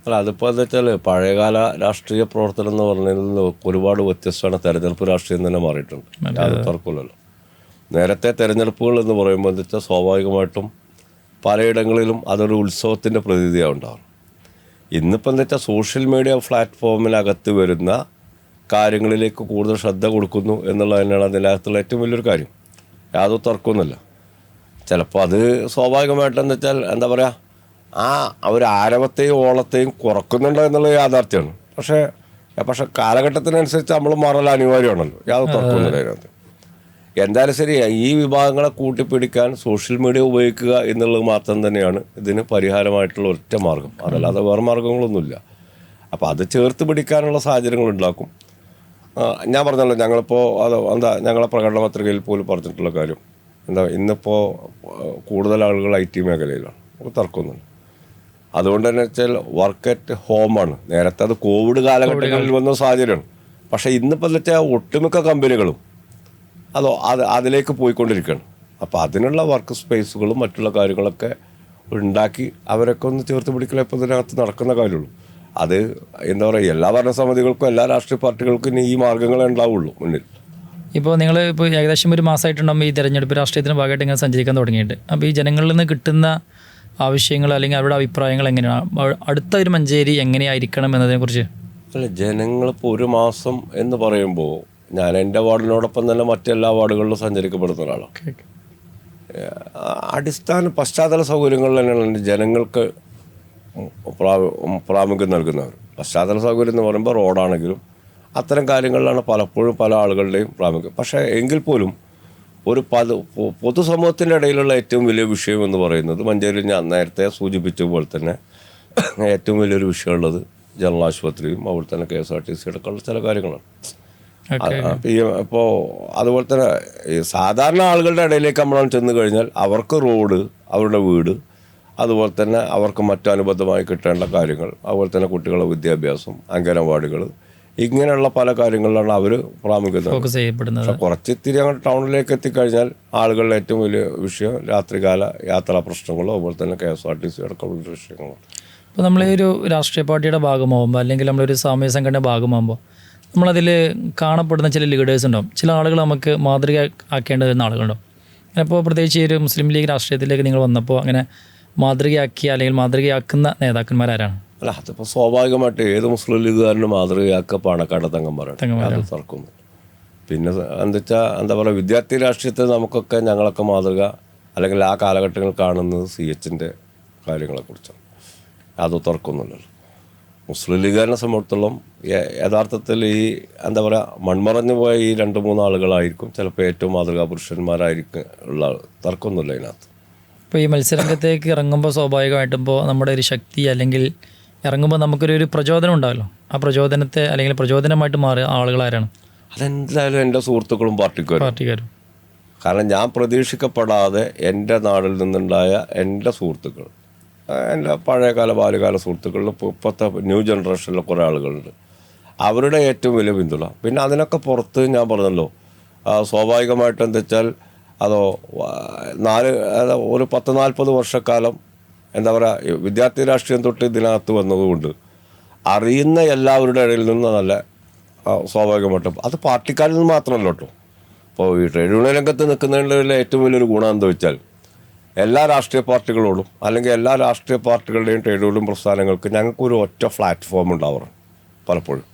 അല്ല അതിപ്പോൾ എന്താ വെച്ചാൽ പഴയകാല രാഷ്ട്രീയ പ്രവർത്തനം എന്ന് പറഞ്ഞതിൽ നിന്ന് ഒരുപാട് വ്യത്യസ്തമാണ് തെരഞ്ഞെടുപ്പ് രാഷ്ട്രീയം തന്നെ മാറിയിട്ടുണ്ട്. യാതൊരു തർക്കമില്ലല്ലോ നേരത്തെ തെരഞ്ഞെടുപ്പുകൾ എന്ന് പറയുമ്പോൾ എന്താ വെച്ചാൽ സ്വാഭാവികമായിട്ടും പലയിടങ്ങളിലും അതൊരു ഉത്സവത്തിന്റെ പ്രതീതിയാണ് ഉണ്ടാകും ഇന്നിപ്പോൾ എന്താ വെച്ചാൽ സോഷ്യൽ മീഡിയ പ്ലാറ്റ്ഫോമിനകത്ത് വരുന്ന കാര്യങ്ങളിലേക്ക് കൂടുതൽ ശ്രദ്ധ കൊടുക്കുന്നു എന്നുള്ളത് തന്നെയാണ് അതിനകത്തുള്ള ഏറ്റവും വലിയൊരു കാര്യം. യാതൊരു തർക്കമൊന്നുമില്ല ചിലപ്പോൾ അത് സ്വാഭാവികമായിട്ട് എന്താ വെച്ചാൽ എന്താ പറയുക ആ അവർ ആരവത്തെയും ഓളത്തെയും കുറക്കുന്നുണ്ടോ എന്നുള്ളത് യാഥാർത്ഥ്യമാണ്. പക്ഷേ പക്ഷെ കാലഘട്ടത്തിനനുസരിച്ച് നമ്മൾ മാറൽ അനിവാര്യമാണല്ലോ. യാതൊരു തർക്കമൊന്നുമില്ല അതിനകത്ത്. എന്തായാലും ശരി ഈ വിഭാഗങ്ങളെ കൂട്ടിപ്പിടിക്കാൻ സോഷ്യൽ മീഡിയ ഉപയോഗിക്കുക എന്നുള്ളത് മാത്രം തന്നെയാണ് ഇതിന് പരിഹാരമായിട്ടുള്ള ഒറ്റ മാർഗം. അതല്ലാതെ വേറെ മാർഗങ്ങളൊന്നുമില്ല. അപ്പോൾ അത് ചേർത്ത് പിടിക്കാനുള്ള സാഹചര്യങ്ങൾ ഉണ്ടാക്കും. ഞാൻ പറഞ്ഞല്ലോ ഞങ്ങളിപ്പോൾ അത് എന്താ ഞങ്ങളെ പ്രകടന പത്രികയിൽ പോലും പറഞ്ഞിട്ടുള്ള കാര്യം. എന്താ ഇന്നിപ്പോൾ കൂടുതൽ ആളുകൾ ഐ ടി മേഖലയിലാണ്. തർക്കമൊന്നുമില്ല. അതുകൊണ്ട് തന്നെ വെച്ചാൽ വർക്ക് അറ്റ് ഹോമാണ് നേരത്തെ അത് കോവിഡ് കാലഘട്ടങ്ങളിൽ വന്ന സാഹചര്യമാണ്. പക്ഷേ ഇന്നിപ്പോൾ വെച്ചാൽ ഒട്ടുമിക്ക കമ്പനികളും അതോ അത് അതിലേക്ക് പോയിക്കൊണ്ടിരിക്കുകയാണ്. അപ്പോൾ അതിനുള്ള വർക്ക് സ്പേസുകളും മറ്റുള്ള കാര്യങ്ങളൊക്കെ ഉണ്ടാക്കി അവരൊക്കെ ഒന്ന് ചേർത്ത് പിടിക്കലേ ഇപ്പോൾ ഇതിനകത്ത് നടക്കുന്ന കാര്യമുള്ളൂ. അത് എന്താ പറയുക എല്ലാ ഭരണസമിതികൾക്കും എല്ലാ രാഷ്ട്രീയ പാർട്ടികൾക്കും ഇനി ഈ മാർഗങ്ങളെ ഉണ്ടാവുള്ളൂ മുന്നിൽ. ഇപ്പോൾ നിങ്ങൾ ഇപ്പോൾ ഏകദേശം ഒരു മാസമായിട്ടുണ്ടാകുമ്പോൾ ഈ തെരഞ്ഞെടുപ്പ് രാഷ്ട്രീയത്തിന് ഭാഗമായിട്ട് ഇങ്ങനെ സഞ്ചരിക്കാൻ തുടങ്ങിയിട്ട്. അപ്പോൾ ഈ ജനങ്ങളിൽ നിന്ന് കിട്ടുന്ന ആവശ്യങ്ങൾ അല്ലെങ്കിൽ അവരുടെ അഭിപ്രായങ്ങൾ എങ്ങനെയാണ്? അടുത്ത ഒരു മഞ്ചേരി എങ്ങനെയായിരിക്കണം എന്നതിനെക്കുറിച്ച്? അല്ല ജനങ്ങളിപ്പോൾ ഒരു മാസം എന്ന് പറയുമ്പോൾ ഞാൻ എന്റെ വാർഡിനോടൊപ്പം തന്നെ മറ്റെല്ലാ വാർഡുകളിലും സഞ്ചരിക്കപ്പെടുന്ന ഒരാളാണ്. അടിസ്ഥാന പശ്ചാത്തല സൗകര്യങ്ങളിൽ തന്നെയാണ് ജനങ്ങൾക്ക് പ്രാ- പ്രാമുഖ്യം നൽകുന്നവർ. പശ്ചാത്തല സൗകര്യം എന്ന് പറയുമ്പോൾ റോഡാണെങ്കിലും അത്തരം കാര്യങ്ങളിലാണ് പലപ്പോഴും പല ആളുകളുടെയും പ്രാമുഖ്യം. പക്ഷേ എങ്കിൽ പോലും ഒരു പത് പൊതുസമൂഹത്തിന്റെ ഇടയിലുള്ള ഏറ്റവും വലിയ വിഷയം എന്ന് പറയുന്നത് മഞ്ചേരിയിൽ ഞാൻ നേരത്തെ സൂചിപ്പിച്ച പോലെ തന്നെ ഏറ്റവും വലിയൊരു വിഷയമുള്ളത് ജനറൽ ആശുപത്രിയും അതുപോലെ തന്നെ K S R T C അടക്കമുള്ള ചില കാര്യങ്ങളാണ്. ഇപ്പോൾ അതുപോലെ തന്നെ സാധാരണ ആളുകളുടെ ഇടയിലേക്ക് നമ്മൾ ചെന്ന് കഴിഞ്ഞാൽ അവർക്ക് റോഡ് അവരുടെ വീട് അതുപോലെ തന്നെ അവർക്ക് മറ്റു അനുബന്ധമായി കിട്ടേണ്ട കാര്യങ്ങൾ അതുപോലെ തന്നെ കുട്ടികളുടെ വിദ്യാഭ്യാസം അംഗനവാടികൾ ഇങ്ങനെയുള്ള പല കാര്യങ്ങളിലാണ് അവർ പ്രാമുഖ്യത ഫോക്കസ് ചെയ്യപ്പെടുന്നത്. പക്ഷെ കുറച്ച് ഇത്തിരി അങ്ങോട്ട് ടൗണിലേക്ക് എത്തിക്കഴിഞ്ഞാൽ ആളുകളുടെ ഏറ്റവും വലിയ വിഷയം രാത്രികാല യാത്രാ പ്രശ്നങ്ങളും അതുപോലെ തന്നെ K S R T C അടക്കമുള്ള വിഷയങ്ങളും അപ്പോൾ നമ്മൾ ഒരു രാഷ്ട്രീയ പാർട്ടിയുടെ ഭാഗമാകുമ്പോൾ അല്ലെങ്കിൽ നമ്മളൊരു സാമൂഹ്യ സംഘടന ഭാഗമാകുമ്പോൾ നമ്മളതിൽ കാണപ്പെടുന്ന ചില ലീഡേഴ്സ് ഉണ്ടാവും. ചില ആളുകൾ നമുക്ക് മാതൃക ആക്കേണ്ടി വരുന്ന ആളുകളുണ്ടാവും. അപ്പോൾ പ്രത്യേകിച്ച് ഈ ഒരു മുസ്ലിം ലീഗ് രാഷ്ട്രീയത്തിലേക്ക് നിങ്ങൾ വന്നപ്പോൾ അങ്ങനെ മാതൃകയാക്കിയ അല്ലെങ്കിൽ മാതൃകയാക്കുന്ന നേതാക്കന്മാരാരാണ്? അല്ല അതിപ്പോൾ സ്വാഭാവികമായിട്ട് ഏത് മുസ്ലിം ലീഗുകാരനും മാതൃകയാക്ക പാണക്കാട് തങ്ങന്മാരാണ്. അത് തർക്കമൊന്നും പിന്നെ എന്താ വെച്ചാൽ എന്താ പറയുക വിദ്യാർത്ഥി രാഷ്ട്രീയത്തിൽ നമുക്കൊക്കെ ഞങ്ങളൊക്കെ മാതൃക അല്ലെങ്കിൽ ആ കാലഘട്ടങ്ങൾ കാണുന്നത് സി എച്ചിന്റെ കാര്യങ്ങളെക്കുറിച്ചാണ്. അത് തർക്കമൊന്നുമില്ലല്ലോ. മുസ്ലിം ലീഗുകാരനെ സംബന്ധിച്ചിടത്തോളം യ- യഥാർത്ഥത്തിൽ ഈ എന്താ പറയുക മൺമറഞ്ഞു പോയ ഈ രണ്ട് മൂന്ന് ആളുകളായിരിക്കും ചിലപ്പോൾ ഏറ്റവും മാതൃകാ പുരുഷന്മാരായിരിക്കും ഉള്ള. തർക്കമൊന്നുമില്ല അതിനകത്ത് ഇപ്പോൾ ഈ മത്സരരംഗത്തേക്ക് ഇറങ്ങുമ്പോൾ സ്വാഭാവികമായിട്ടും ഇപ്പോൾ നമ്മുടെ ഒരു ശക്തി അല്ലെങ്കിൽ ഇറങ്ങുമ്പോൾ നമുക്കൊരു ഒരു പ്രചോദനം ഉണ്ടാവല്ലോ. ആ പ്രചോദനത്തെ അല്ലെങ്കിൽ പ്രചോദനമായിട്ട് മാറിയ ആളുകളാരാണ്. അതെന്തായാലും എന്റെ സുഹൃത്തുക്കളും പാർട്ടിക്കാരും. പാർട്ടിക്കാരും. കാരണം ഞാൻ പ്രതീക്ഷിക്കപ്പെടാതെ എന്റെ നാടിൽ നിന്നുണ്ടായ എന്റെ സുഹൃത്തുക്കൾ എന്റെ പഴയകാല ബാല്യകാല സുഹൃത്തുക്കളിൽ ഇപ്പോൾ ഇപ്പോഴത്തെ ന്യൂ ജനറേഷനിലെ കുറേ ആളുകളുണ്ട്. അവരുടെ ഏറ്റവും വലിയ പിന്തുണ. പിന്നെ അതിനൊക്കെ പുറത്ത് ഞാൻ പറഞ്ഞല്ലോ സ്വാഭാവികമായിട്ട് എന്താ വെച്ചാൽ അതോ നാല് ഒരു പത്ത് നാൽപ്പത് വർഷക്കാലം എന്താ പറയുക വിദ്യാർത്ഥി രാഷ്ട്രീയം തൊട്ട് ഇതിനകത്ത് വന്നതുകൊണ്ട് അറിയുന്ന എല്ലാവരുടെ ഇടയിൽ നിന്ന് നല്ല സ്വാഭാവികമായിട്ടും അത് പാർട്ടിക്കാരിൽ നിന്ന് മാത്രമല്ല കേട്ടോ. ഇപ്പോൾ ഈ ട്രേഡ് യൂണിയൻ രംഗത്ത് നിൽക്കുന്നതിന്റെ ഏറ്റവും വലിയൊരു ഗുണം എന്താ വെച്ചാൽ എല്ലാ രാഷ്ട്രീയ പാർട്ടികളോടും അല്ലെങ്കിൽ എല്ലാ രാഷ്ട്രീയ പാർട്ടികളുടെയും ട്രേഡ് യൂണിയൻ പ്രസ്ഥാനങ്ങൾക്ക് ഞങ്ങൾക്കൊരു ഒറ്റ പ്ലാറ്റ്ഫോം ഉണ്ടാവാറ് പലപ്പോഴും.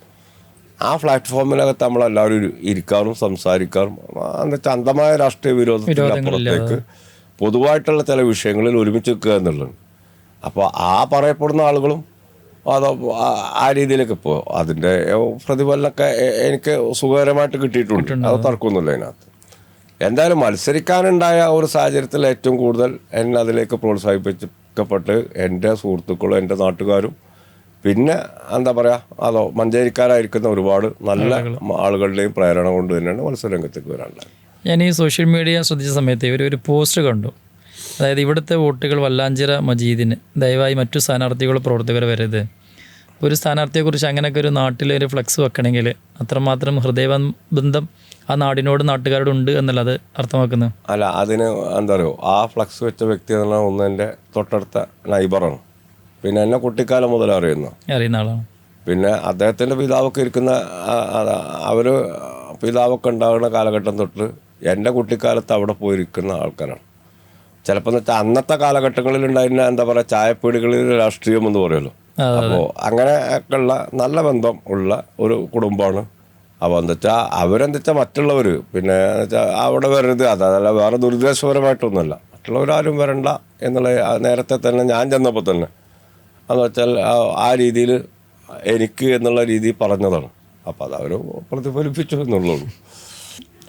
ആ പ്ലാറ്റ്ഫോമിനകത്ത് നമ്മളെല്ലാവരും ഇരു- ഇരിക്കാറും സംസാരിക്കാറും എന്നുവെച്ചാൽ അന്ധമായ രാഷ്ട്രീയ വിരോധത്തിന്റെ അപ്പുറത്തേക്ക് പൊതുവായിട്ടുള്ള ചില വിഷയങ്ങളിൽ ഒരുമിച്ച് നിൽക്കുക എന്നുള്ളതാണ്. അപ്പോൾ ആ പറയപ്പെടുന്ന ആളുകളും അത് ആ- രീതിയിലേക്ക് ഇപ്പോൾ അതിന്റെ പ്രതിഫലനമൊക്കെ എനിക്ക് സുഖകരമായിട്ട് കിട്ടിയിട്ടുണ്ട്. അത് തർക്കമൊന്നുമില്ല അതിനകത്ത്. എന്തായാലും മത്സരിക്കാനുണ്ടായ ഒരു സാഹചര്യത്തിൽ ഏറ്റവും കൂടുതൽ എന്നെ അതിലേക്ക് പ്രോത്സാഹിപ്പിക്കപ്പെട്ട് എന്റെ സുഹൃത്തുക്കളും എന്റെ നാട്ടുകാരും പിന്നെ എന്താ പറയുക അതോ മഞ്ചേരിക്കാരായിരിക്കുന്ന ഒരുപാട് നല്ല ആളുകളുടെയും പ്രേരണ കൊണ്ട് തന്നെയാണ് മത്സരരംഗത്തേക്ക് വരാനുള്ളത്. ഞാൻ ഈ സോഷ്യൽ മീഡിയ ശ്രദ്ധിച്ച സമയത്ത് ഇവർ ഒരു പോസ്റ്റ് കണ്ടു. അതായത് ഇവിടുത്തെ വോട്ടുകൾ വല്ലാഞ്ചിറ മജീദിന്. ദയവായി മറ്റു സ്ഥാനാർത്ഥികളോ പ്രവർത്തകർ വരരുത്. ഒരു സ്ഥാനാർത്ഥിയെക്കുറിച്ച് അങ്ങനെയൊക്കെ ഒരു നാട്ടിൽ ഒരു ഫ്ലക്സ് വെക്കണമെങ്കിൽ അത്രമാത്രം ഹൃദയബന്ധം ആ നാടിനോട് നാട്ടുകാരോട് ഉണ്ട് എന്നല്ല അത് അർത്ഥമാക്കുന്നത്. അല്ല അതിന് എന്താ പറയുക ആ ഫ്ലക്സ് വെച്ച വ്യക്തി എന്നുള്ള ഒന്ന് എന്റെ തൊട്ടടുത്ത നൈബറാണ് പിന്നെ എന്നെ കുട്ടിക്കാലം മുതൽ അറിയുന്നു. അറിയുന്ന ആളാണ്. പിന്നെ അദ്ദേഹത്തിന്റെ പിതാവൊക്കെ ഇരിക്കുന്ന അവർ പിതാവൊക്കെ ഉണ്ടാകുന്ന കാലഘട്ടം തൊട്ട് എന്റെ കുട്ടിക്കാലത്ത് അവിടെ പോയിരിക്കുന്ന ആൾക്കാരാണ്. ചിലപ്പോൾ എന്ന് വെച്ചാൽ അന്നത്തെ കാലഘട്ടങ്ങളിൽ ഉണ്ടായിരുന്ന എന്താ പറയുക ചായപ്പീടികളിൽ രാഷ്ട്രീയം എന്ന് പറയുമല്ലോ. അപ്പോൾ അങ്ങനെ ഒക്കെ ഉള്ള നല്ല ബന്ധം ഉള്ള ഒരു കുടുംബമാണ്. അപ്പോൾ എന്താ വെച്ചാൽ അവരെന്താ വെച്ചാൽ മറ്റുള്ളവർ പിന്നെ വെച്ചാൽ അവിടെ വരരുത് അതല്ല വേറെ ദുരുദ്ദേശപരമായിട്ടൊന്നുമല്ല. മറ്റുള്ളവരാരും വരണ്ട എന്നുള്ള നേരത്തെ തന്നെ ഞാൻ ചെന്നപ്പോൾ തന്നെ. എന്ന് വെച്ചാൽ ആ- രീതിയിൽ എനിക്ക് എന്നുള്ള രീതി പറഞ്ഞതാണ്. അപ്പോൾ അത് അവർ പ്രതിഫലിപ്പിച്ചു എന്നുള്ളൂ.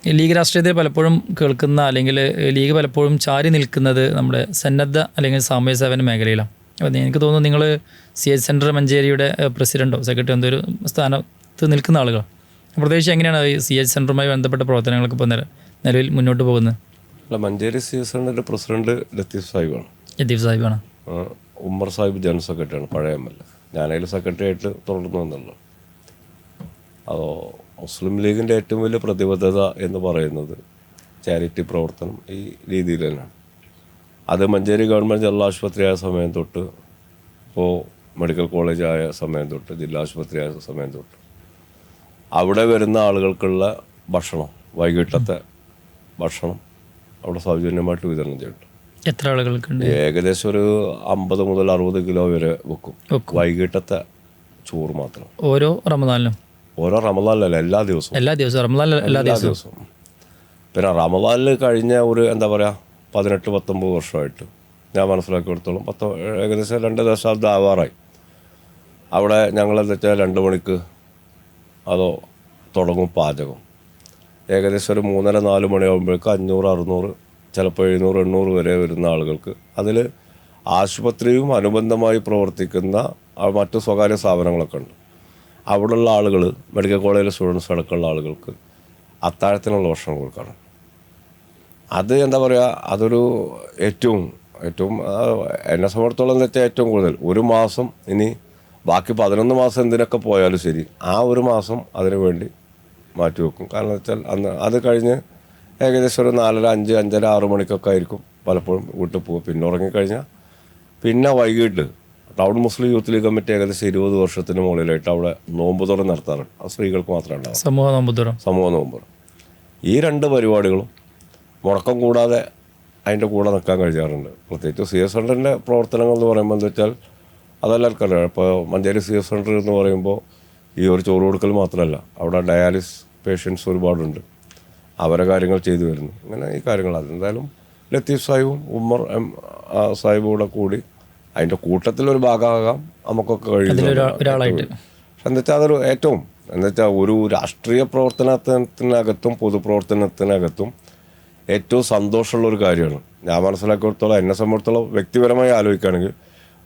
ലീഗ് രാഷ്ട്രീയത്തിൽ പലപ്പോഴും കേൾക്കുന്ന അല്ലെങ്കിൽ ലീഗ് പലപ്പോഴും ചാരി നിൽക്കുന്നത് നമ്മുടെ സന്നദ്ധ അല്ലെങ്കിൽ സാമൂഹ്യ സേവന മേഖലയിലാണ്. അപ്പോൾ എനിക്ക് തോന്നുന്നു നിങ്ങൾ സി എച്ച് സെന്റർ മഞ്ചേരിയുടെ പ്രസിഡന്റോ സെക്രട്ടറി എന്തോ ഒരു സ്ഥാനത്ത് നിൽക്കുന്ന ആളുകളാണ്. പ്രത്യേകിച്ച് എങ്ങനെയാണ് ഈ സി എച്ച് സെന്ററുമായി ബന്ധപ്പെട്ട പ്രവർത്തനങ്ങളൊക്കെ ഇപ്പോൾ നിലവിൽ മുന്നോട്ട് പോകുന്നത്? അല്ല മഞ്ചേരി സെന്ററിന്റെ പ്രസിഡന്റ് ലത്തീഫ് സാഹിബാണ്. ലത്തീഫ് സാഹിബാണ്. ഉമ്മർ സാഹിബ് ജനറൽ സെക്രട്ടറിയാണ് പഴയ എം എൽ എ. ഞാനതിൽ സെക്രട്ടറി ആയിട്ട് തുടർന്നു വന്നുള്ളൂ അതോ മുസ്ലിം ലീഗിന്റെ ഏറ്റവും വലിയ പ്രതിബദ്ധത എന്ന് പറയുന്നത് ചാരിറ്റി പ്രവർത്തനം ഈ രീതിയിൽ തന്നെയാണ്. അത് മഞ്ചേരി ഗവൺമെന്റ് ജില്ലാ ആശുപത്രി ആയ സമയം തൊട്ട് ഇപ്പോൾ മെഡിക്കൽ കോളേജ് ആയ സമയം തൊട്ട് ജില്ലാ ആശുപത്രി ആയ സമയം തൊട്ട് അവിടെ വരുന്ന ആളുകൾക്കുള്ള ഭക്ഷണം വൈകിട്ടത്തെ ഭക്ഷണം അവിടെ സൗജന്യമായിട്ട് വിതരണം ചെയ്യുന്നുണ്ട് എത്ര ആളുകൾക്ക് ഏകദേശം ഒരു അമ്പത് മുതൽ അറുപത് കിലോ വരെ വെക്കും. വെക്കും. വൈകിട്ടത്തെ ചോറ് മാത്രം. ഓരോ റമദാനിലും? ഓരോ റമദാനിലല്ല? എല്ലാ ദിവസവും. എല്ലാ ദിവസവും. റമദാൻ എല്ലാ ദിവസവും. ദിവസവും. പിന്നെ റമദാനിൽ കഴിഞ്ഞ ഒരു എന്താ പറയുക പതിനെട്ട് പത്തൊമ്പത് വർഷമായിട്ട്. ഞാൻ മനസ്സിലാക്കിയെടുത്തോളം പത്ത് ഏകദേശം രണ്ട് ദശാബ്ദം ആവാറായി. അവിടെ ഞങ്ങൾ എന്താ വെച്ചാൽ രണ്ട് മണിക്ക് അതോ തുടങ്ങും പാചകം. ഏകദേശം ഒരു മൂന്നര നാല് മണിയാകുമ്പോഴേക്ക് അഞ്ഞൂറ് അറുന്നൂറ് ചിലപ്പോൾ എഴുന്നൂറ് എണ്ണൂറ് വരെ വരുന്ന ആളുകൾക്ക് അതിൽ ആശുപത്രിയും അനുബന്ധമായി പ്രവർത്തിക്കുന്ന മറ്റു സ്വകാര്യ സ്ഥാപനങ്ങളൊക്കെ ഉണ്ട്. അവിടെയുള്ള ആളുകൾ മെഡിക്കൽ കോളേജിലെ സ്റ്റുഡൻസ് അടക്കമുള്ള ആളുകൾക്ക് അത്താഴത്തിനുള്ള ഭക്ഷണം കൊടുക്കണം. അത് എന്താ പറയുക അതൊരു ഏറ്റവും ഏറ്റവും എന്നെ സംബന്ധിച്ചോളം വെച്ചാൽ ഏറ്റവും കൂടുതൽ. ഒരു മാസം ഇനി ബാക്കി പതിനൊന്ന് മാസം എന്തിനൊക്കെ പോയാലും ശരി ആ ഒരു മാസം അതിനു വേണ്ടി മാറ്റി വെക്കും. കാരണം വെച്ചാൽ അന്ന് അത് കഴിഞ്ഞ് ഏകദേശം ഒരു നാലര അഞ്ച് അഞ്ചര ആറ് മണിക്കൊക്കെ ആയിരിക്കും പലപ്പോഴും വീട്ടിൽ പോകും പിന്നെ ഉറങ്ങിക്കഴിഞ്ഞാൽ പിന്നെ വൈകിട്ട് town Muslim youth League committee ഏകദേശം ഇരുപത് വർഷത്തിന് മുകളിലായിട്ട് അവിടെ നോമ്പ് തുറ നടത്താറുണ്ട്. അത് സ്ത്രീകൾക്ക് മാത്രമേ ഉണ്ടാവും സമൂഹ നോമ്പുതുറ സമൂഹ നോമ്പ് ഈ രണ്ട് പരിപാടികളും മുടക്കം കൂടാതെ അതിന്റെ കൂടെ നിൽക്കാൻ കഴിയാറുണ്ട്. പ്രത്യേകിച്ച് സി എസ് സെന്ററിന്റെ പ്രവർത്തനങ്ങൾ എന്ന് പറയുമ്പോൾ എന്താ വെച്ചാൽ അതെല്ലാവർക്കും അറിയാം ഇപ്പോൾ മഞ്ചേരി സി എസ് സെന്റർ എന്ന് പറയുമ്പോൾ ഈ ഒരു ചോറ് കൊടുക്കൽ മാത്രമല്ല അവിടെ ഡയാലിസ് പേഷ്യൻസ് ഒരുപാടുണ്ട്. അവരെ കാര്യങ്ങൾ ചെയ്തു വരുന്നു. അങ്ങനെ ഈ കാര്യങ്ങൾ. അതെന്തായാലും ലത്തീഫ് സാഹിബും ഉമ്മർ എം സാഹിബും കൂടെ കൂടി അതിന്റെ കൂട്ടത്തിലൊരു ഭാഗമാകാം നമുക്കൊക്കെ അതിലൊരാ- ഒരാളായിട്ട്. കഴിയും എന്താ വെച്ചാൽ അതൊരു ഏറ്റവും എന്താ വെച്ചാൽ ഒരു രാഷ്ട്രീയ പ്രവർത്തനത്തിനകത്തും പൊതുപ്രവർത്തനത്തിനകത്തും ഏറ്റവും സന്തോഷമുള്ള ഒരു കാര്യമാണ്. ഞാൻ മനസ്സിലാക്കിയിടത്തോളം എന്നെ സംബന്ധിച്ചിടത്തോളം വ്യക്തിപരമായി ആലോചിക്കുകയാണെങ്കിൽ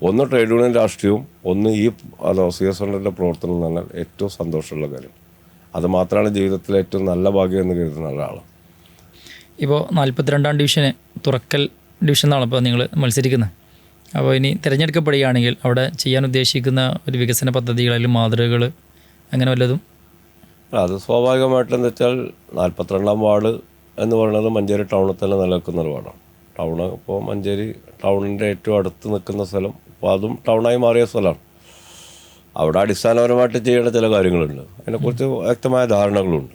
ഒന്ന് ട്രേഡ് യൂണിയൻ രാഷ്ട്രീയവും ഒന്ന് ഈ അതോ സി എസ് എണ്ണിന്റെ പ്രവർത്തനം എന്ന് പറഞ്ഞാൽ ഏറ്റവും സന്തോഷമുള്ള കാര്യം. അത് മാത്രമാണ് ജീവിതത്തിലെ ഏറ്റവും നല്ല ഭാഗ്യം എന്ന് കരുതുന്ന ഒരാളാണ് ഇപ്പോൾ നാൽപ്പത്തിരണ്ടാം ഡിവിഷന് തുറക്കൽ ഡിവിഷൻ എന്നാണ് ഇപ്പോൾ നിങ്ങൾ മത്സരിക്കുന്നത്. അപ്പോൾ ഇനി തിരഞ്ഞെടുക്കപ്പെടുകയാണെങ്കിൽ അവിടെ ചെയ്യാൻ ഉദ്ദേശിക്കുന്ന ഒരു വികസന പദ്ധതികൾ അല്ലെങ്കിൽ മാതൃകകൾ അങ്ങനെ വല്ലതും? അത് സ്വാഭാവികമായിട്ടെന്ന് വെച്ചാൽ നാൽപ്പത്തിരണ്ടാം വാർഡ് എന്ന് പറയുന്നത് മഞ്ചേരി ടൗണിൽ തന്നെ നിലനിൽക്കുന്ന ഒരു വാർഡാണ്. ടൗൺ ഇപ്പോൾ മഞ്ചേരി ടൗണിന്റെ ഏറ്റവും അടുത്ത് നിൽക്കുന്ന സ്ഥലം. അപ്പോൾ അതും ടൗണായി മാറിയ സ്ഥലമാണ്. അവിടെ അടിസ്ഥാനപരമായിട്ട് ചെയ്യേണ്ട ചില കാര്യങ്ങളുണ്ട്. അതിനെക്കുറിച്ച് വ്യക്തമായ ധാരണകളുണ്ട്.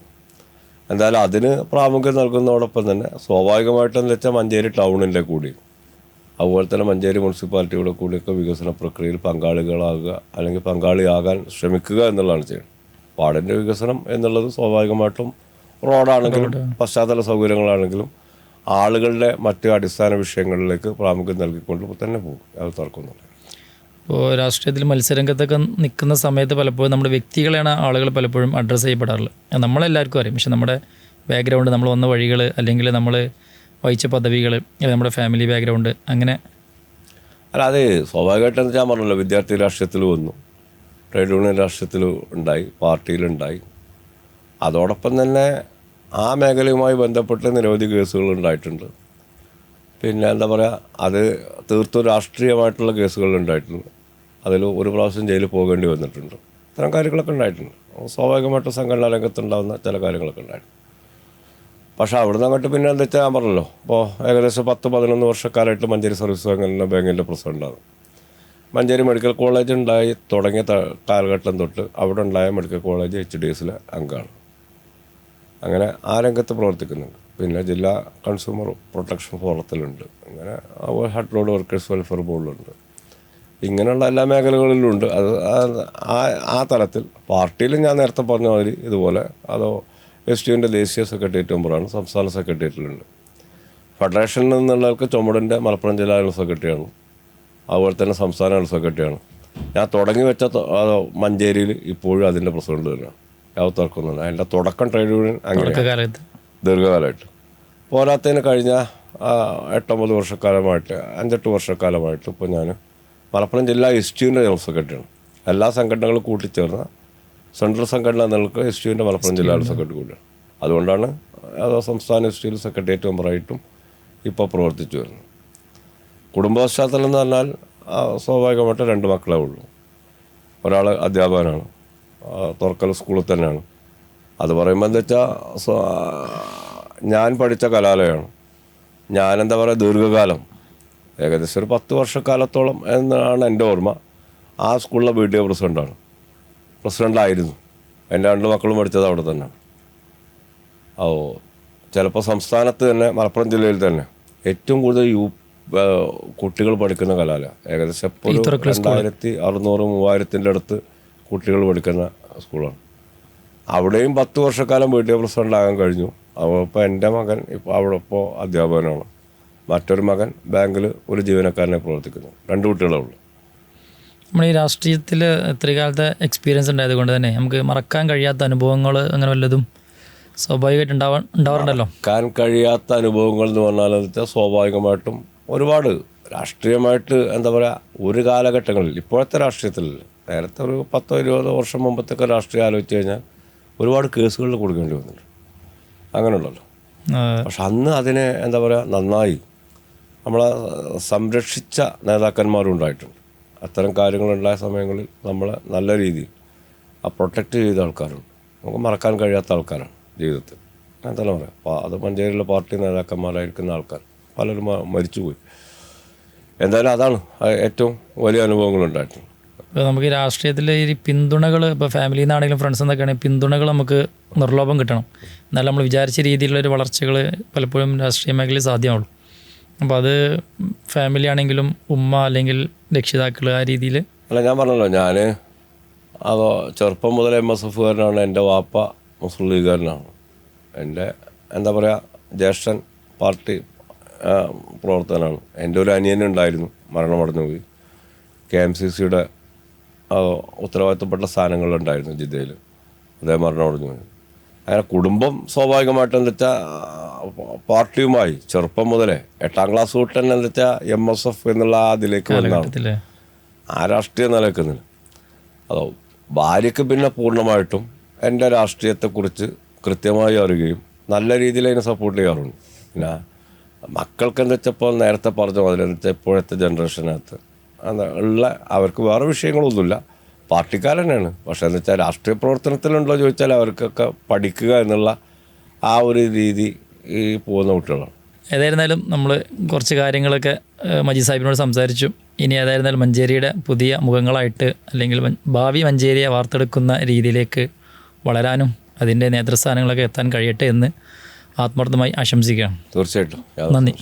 എന്തായാലും അതിന് പ്രാമുഖ്യം നൽകുന്നതോടൊപ്പം തന്നെ സ്വാഭാവികമായിട്ടെന്ന് വെച്ചാൽ മഞ്ചേരി ടൗണിന്റെ കൂടി. അതുപോലെ തന്നെ മഞ്ചേരി മുനിസിപ്പാലിറ്റിയുടെ കൂടിയൊക്കെ വികസന പ്രക്രിയയിൽ പങ്കാളികളാകുക അല്ലെങ്കിൽ പങ്കാളിയാകാൻ ശ്രമിക്കുക എന്നുള്ളതാണ് ചെയ്യുന്നത്. വാർഡിന്റെ വികസനം എന്നുള്ളത് സ്വാഭാവികമായിട്ടും റോഡാണെങ്കിലും പശ്ചാത്തല സൗകര്യങ്ങളാണെങ്കിലും ആളുകളുടെ മറ്റ് അടിസ്ഥാന വിഷയങ്ങളിലേക്ക് പ്രാമുഖ്യം നൽകിക്കൊണ്ട് തന്നെ പോകും. അത് തർക്കമൊന്നുമില്ല. ഇപ്പോൾ രാഷ്ട്രീയത്തിൽ മത്സരരംഗത്തൊക്കെ നിൽക്കുന്ന സമയത്ത് പലപ്പോഴും നമ്മുടെ വ്യക്തികളെയാണ് ആളുകൾ പലപ്പോഴും അഡ്രസ്സ് ചെയ്യപ്പെടാറുള്ളത്. നമ്മളെല്ലാവർക്കും അറിയാം. പക്ഷെ നമ്മുടെ ബാക്ക്ഗ്രൗണ്ട് നമ്മൾ വന്ന വഴികൾ അല്ലെങ്കിൽ നമ്മൾ വഹിച്ച പദവികൾ നമ്മുടെ ഫാമിലി ബാക്ക്ഗ്രൗണ്ട് അങ്ങനെ? അല്ല അത് സ്വാഭാവികമായിട്ടെന്ന് ഞാൻ പറഞ്ഞല്ലോ വിദ്യാർത്ഥി രാഷ്ട്രീയത്തിൽ വന്നു. ട്രേഡ് യൂണിയൻ രാഷ്ട്രീയത്തിൽ ഉണ്ടായി പാർട്ടിയിലുണ്ടായി അതോടൊപ്പം തന്നെ ആ മേഖലയുമായി ബന്ധപ്പെട്ട് നിരവധി കേസുകൾ ഉണ്ടായിട്ടുണ്ട്. പിന്നെ എന്താ പറയുക അത് തീർത്തും രാഷ്ട്രീയമായിട്ടുള്ള കേസുകൾ ഉണ്ടായിട്ടുണ്ട്. അതിൽ ഒരു പ്രാവശ്യം ജയിലിൽ പോകേണ്ടി വന്നിട്ടുണ്ട്. ഇത്തരം കാര്യങ്ങളൊക്കെ ഉണ്ടായിട്ടുണ്ട്. സ്വാഭാവികമായിട്ടും സംഘടനാ രംഗത്തുണ്ടാകുന്ന ചില കാര്യങ്ങളൊക്കെ ഉണ്ടായിട്ടുണ്ട്. പക്ഷേ അവിടുന്ന് അങ്ങോട്ട് പിന്നെ എന്താ വെച്ചാൽ ഞാൻ പറഞ്ഞല്ലോ ഇപ്പോൾ ഏകദേശം പത്ത് പതിനൊന്ന് വർഷക്കാലമായിട്ട് മഞ്ചേരി സർവീസ് ബാങ്കിന്റെ ബാങ്കിന്റെ പ്രസിഡന്റാണ് മഞ്ചേരി മെഡിക്കൽ കോളേജ് ഉണ്ടായി തുടങ്ങിയ കാലഘട്ടം തൊട്ട് അവിടെ ഉണ്ടായ മെഡിക്കൽ കോളേജ് എച്ച് ഡി എസിലെ അംഗമാണ്. അങ്ങനെ ആ രംഗത്ത് പ്രവർത്തിക്കുന്നുണ്ട്. പിന്നെ ജില്ലാ കൺസ്യൂമർ പ്രൊട്ടക്ഷൻ ഫോറത്തിലുണ്ട്. അങ്ങനെ ഹട്ട് റോഡ് വർക്കേഴ്സ് വെൽഫെയർ ബോർഡിലുണ്ട്. ഇങ്ങനെയുള്ള എല്ലാ മേഖലകളിലുണ്ട്. അത് ആ ആ തലത്തിൽ പാർട്ടിയിൽ ഞാൻ നേരത്തെ പറഞ്ഞ മാതിരി ഇതുപോലെ അതോ എസ് ടി യുവിന്റെ ദേശീയ സെക്രട്ടേറിയറ്റ് മെമ്പറാണ് സംസ്ഥാന സെക്രട്ടേറിയറ്റിലുണ്ട്. ഫെഡറേഷനിൽ നിന്നുള്ളവർക്ക് ചുമടിന്റെ മലപ്പുറം ജില്ലാ ജനറൽ സെക്രട്ടറിയാണ്. അതുപോലെ തന്നെ സംസ്ഥാന ജനറൽ സെക്രട്ടറിയാണ്. ഞാൻ തുടങ്ങി വെച്ച മഞ്ചേരിയിൽ ഇപ്പോഴും അതിന്റെ പ്രസിഡന്റ് തന്നെയാണ്. ഞാൻ വർക്കൊന്നുമില്ല അതിന്റെ തുടക്കം ട്രേഡ് യൂണിയൻ അങ്ങനെ ദീർഘകാലമായിട്ട്. പോരാത്തതിന് കഴിഞ്ഞ എട്ടൊമ്പത് വർഷക്കാലമായിട്ട് അഞ്ചെട്ട് വർഷക്കാലമായിട്ട് ഇപ്പോൾ ഞാൻ മലപ്പുറം ജില്ലാ എസ് ടിയുടെ ജനറൽ സെക്രട്ടറിയാണ്. എല്ലാ സംഘടനകളും കൂട്ടിച്ചേർന്ന സെൻട്രൽ സംഘടന നിലയ്ക്ക് എസ് ടിയുടെ മലപ്പുറം ജില്ലാ സെക്രട്ടറി കൂടിയാണ്. അതുകൊണ്ടാണ് അത് സംസ്ഥാന എസ് ടിയിൽ സെക്രട്ടേറിയറ്റ് മെമ്പറായിട്ടും ഇപ്പോൾ പ്രവർത്തിച്ചു വരുന്നത്. കുടുംബ പശ്ചാത്തലം എന്ന് പറഞ്ഞാൽ സ്വാഭാവികമായിട്ട് രണ്ട് മക്കളേ ഉള്ളൂ. ഒരാൾ അധ്യാപകനാണ് തുറക്കൽ സ്കൂളിൽ തന്നെയാണ്. അത് പറയുമ്പോൾ എന്താ വെച്ചാൽ ഞാൻ പഠിച്ച കലാലയമാണ്. ഞാനെന്താ പറയുക ദീർഘകാലം ഏകദേശം ഒരു പത്ത് വർഷക്കാലത്തോളം എന്നാണ് എന്റെ ഓർമ്മ. ആ സ്കൂളിലെ ബി ടി എ പ്രസിഡന്റാണ് പ്രസിഡന്റായിരുന്നു എന്റെ രണ്ട് മക്കളും പഠിച്ചത് അവിടെ തന്നെ. ഓ ചിലപ്പോൾ സംസ്ഥാനത്ത് തന്നെ മലപ്പുറം ജില്ലയിൽ തന്നെ ഏറ്റവും കൂടുതൽ യു കുട്ടികൾ പഠിക്കുന്ന കലാലയ. ഏകദേശം ഇപ്പോൾ രണ്ടായിരത്തി അറുന്നൂറ് മൂവായിരത്തിന്റെ അടുത്ത് കുട്ടികൾ പഠിക്കുന്ന സ്കൂളാണ്. അവിടെയും പത്ത് വർഷക്കാലം വീട്ടിൽ പ്രസിഡന്റാകാൻ കഴിഞ്ഞു. അപ്പോൾ ഇപ്പോൾ എന്റെ മകൻ ഇപ്പോൾ അവിടെ ഇപ്പോൾ അധ്യാപകനാണ്. മറ്റൊരു മകൻ ബാങ്കിൽ ഒരു ജീവനക്കാരനെ പ്രവർത്തിക്കുന്നു. രണ്ട് കുട്ടികളേ ഉള്ളൂ. നമ്മൾ ഈ രാഷ്ട്രീയത്തിൽ ഇത്രയും കാലത്തെ എക്സ്പീരിയൻസ് ഉണ്ടായത് കൊണ്ട് തന്നെ നമുക്ക് മറക്കാൻ കഴിയാത്ത അനുഭവങ്ങൾ അങ്ങനെ വല്ലതും സ്വാഭാവികമായിട്ട് ഉണ്ടാവാൻ ഉണ്ടാവാറുണ്ടല്ലോ? മറക്കാൻ കഴിയാത്ത അനുഭവങ്ങൾ എന്ന് പറഞ്ഞാൽ വെച്ചാൽ സ്വാഭാവികമായിട്ടും ഒരുപാട് രാഷ്ട്രീയമായിട്ട് എന്താ പറയുക ഒരു കാലഘട്ടങ്ങളിൽ ഇപ്പോഴത്തെ രാഷ്ട്രീയത്തിൽ നേരത്തെ ഒരു പത്തോ ഇരുപതോ വർഷം മുമ്പത്തൊക്കെ രാഷ്ട്രീയം ആലോചിച്ച് കഴിഞ്ഞാൽ ഒരുപാട് കേസുകളിൽ കൊടുക്കേണ്ടി വന്നിട്ടുണ്ട്. അങ്ങനെയുള്ളല്ലോ. പക്ഷെ അന്ന് അതിനെ എന്താ പറയുക നന്നായി നമ്മളെ സംരക്ഷിച്ച നേതാക്കന്മാരും ഉണ്ടായിട്ടുണ്ട്. അത്തരം കാര്യങ്ങളുണ്ടായ സമയങ്ങളിൽ നമ്മളെ നല്ല രീതിയിൽ ആ പ്രൊട്ടക്റ്റ് ചെയ്ത ആൾക്കാരുണ്ട്. നമുക്ക് മറക്കാൻ കഴിയാത്ത ആൾക്കാരാണ് ജീവിതത്തിൽ. ഞാൻ തന്നെ പറയാം അപ്പോൾ അത് മഞ്ചേരിയിലെ പാർട്ടി നേതാക്കന്മാരായിരിക്കുന്ന ആൾക്കാർ. പലരും മരിച്ചുപോയി. എന്തായാലും അതാണ് ഏറ്റവും വലിയ അനുഭവങ്ങൾ ഉണ്ടായിട്ടുള്ളത്. ഇപ്പോൾ നമുക്ക് ഈ രാഷ്ട്രീയത്തിൽ ഈ പിന്തുണകൾ ഇപ്പോൾ ഫാമിലിയിൽ നിന്നാണെങ്കിലും ഫ്രണ്ട്സ് എന്നൊക്കെ ആണെങ്കിൽ പിന്തുണകൾ നമുക്ക് നിർലോഭം കിട്ടണം. എന്നാലും നമ്മൾ വിചാരിച്ച രീതിയിലുള്ള ഒരു വളർച്ചകൾ പലപ്പോഴും രാഷ്ട്രീയ മേഖലയിൽ സാധ്യമാവുള്ളൂ. അപ്പോൾ അത് ഫാമിലി ആണെങ്കിലും ഉമ്മ അല്ലെങ്കിൽ രക്ഷിതാക്കൾ ആ രീതിയിൽ അല്ല ഞാൻ പറഞ്ഞല്ലോ ഞാൻ അതോ ചെറുപ്പം മുതൽ എം എസ് എഫുകാരനാണ് എന്റെ വാപ്പ മുസ്ലിം ലീഗുകാരനാണ്. എന്റെ എന്താ പറയുക ജ്യേഷ്ഠൻ പാർട്ടി പ്രവർത്തനമാണ് എന്റെ ഒരു അനിയനുണ്ടായിരുന്നു മരണമടഞ്ഞു പോയി. കെ എം സി സിയുടെ ഉത്തരവാദിത്തപ്പെട്ട സ്ഥാനങ്ങളുണ്ടായിരുന്നു ജിദ്ദയിൽ. അതേ മരണമടഞ്ഞു പോയി. അങ്ങനെ കുടുംബം സ്വാഭാവികമായിട്ടും എന്താ വെച്ചാൽ പാർട്ടിയുമായി ചെറുപ്പം മുതലേ എട്ടാം ക്ലാസ് തൊട്ട് തന്നെ എന്താ വെച്ചാൽ എം എസ് എഫ് എന്നുള്ള അതിലേക്ക് വന്നതാണ്. ആ രാഷ്ട്രീയം നിലനിൽക്കുന്നില്ല. അതോ ഭാര്യയ്ക്ക് പിന്നെ പൂർണമായിട്ടും എന്റെ രാഷ്ട്രീയത്തെക്കുറിച്ച് കൃത്യമായി അറിയുകയും നല്ല രീതിയിൽ അതിനെ സപ്പോർട്ട് ചെയ്യാറുണ്ട്. പിന്നെ മക്കൾക്ക് എന്താ വെച്ചപ്പോൾ നേരത്തെ പറഞ്ഞ മുതൽ എന്താ വെച്ചാൽ ഇപ്പോഴത്തെ ജനറേഷനകത്ത് ഉള്ള അവർക്ക് വേറെ വിഷയങ്ങളൊന്നുമില്ല. പാർട്ടിക്കാർ തന്നെയാണ് പക്ഷേ എന്താ വെച്ചാൽ രാഷ്ട്രീയ പ്രവർത്തനത്തിലുണ്ടോ ചോദിച്ചാൽ അവർക്കൊക്കെ പഠിക്കുക എന്നുള്ള ആ ഒരു രീതി ഈ പോകുന്ന കുട്ടികളാണ്. ഏതായിരുന്നാലും നമ്മൾ കുറച്ച് കാര്യങ്ങളൊക്കെ മജി സാഹിബിനോട് സംസാരിച്ചു. ഇനി ഏതായിരുന്നാലും മഞ്ചേരിയുടെ പുതിയ മുഖങ്ങളായിട്ട് അല്ലെങ്കിൽ ഭാവി മഞ്ചേരിയെ വാർത്തെടുക്കുന്ന രീതിയിലേക്ക് വളരാനും അതിന്റെ നേതൃസ്ഥാനങ്ങളൊക്കെ എത്താൻ കഴിയട്ടെ എന്ന് ആത്മാർത്ഥമായി ആശംസിക്കുകയാണ്. തീർച്ചയായിട്ടും. നന്ദി.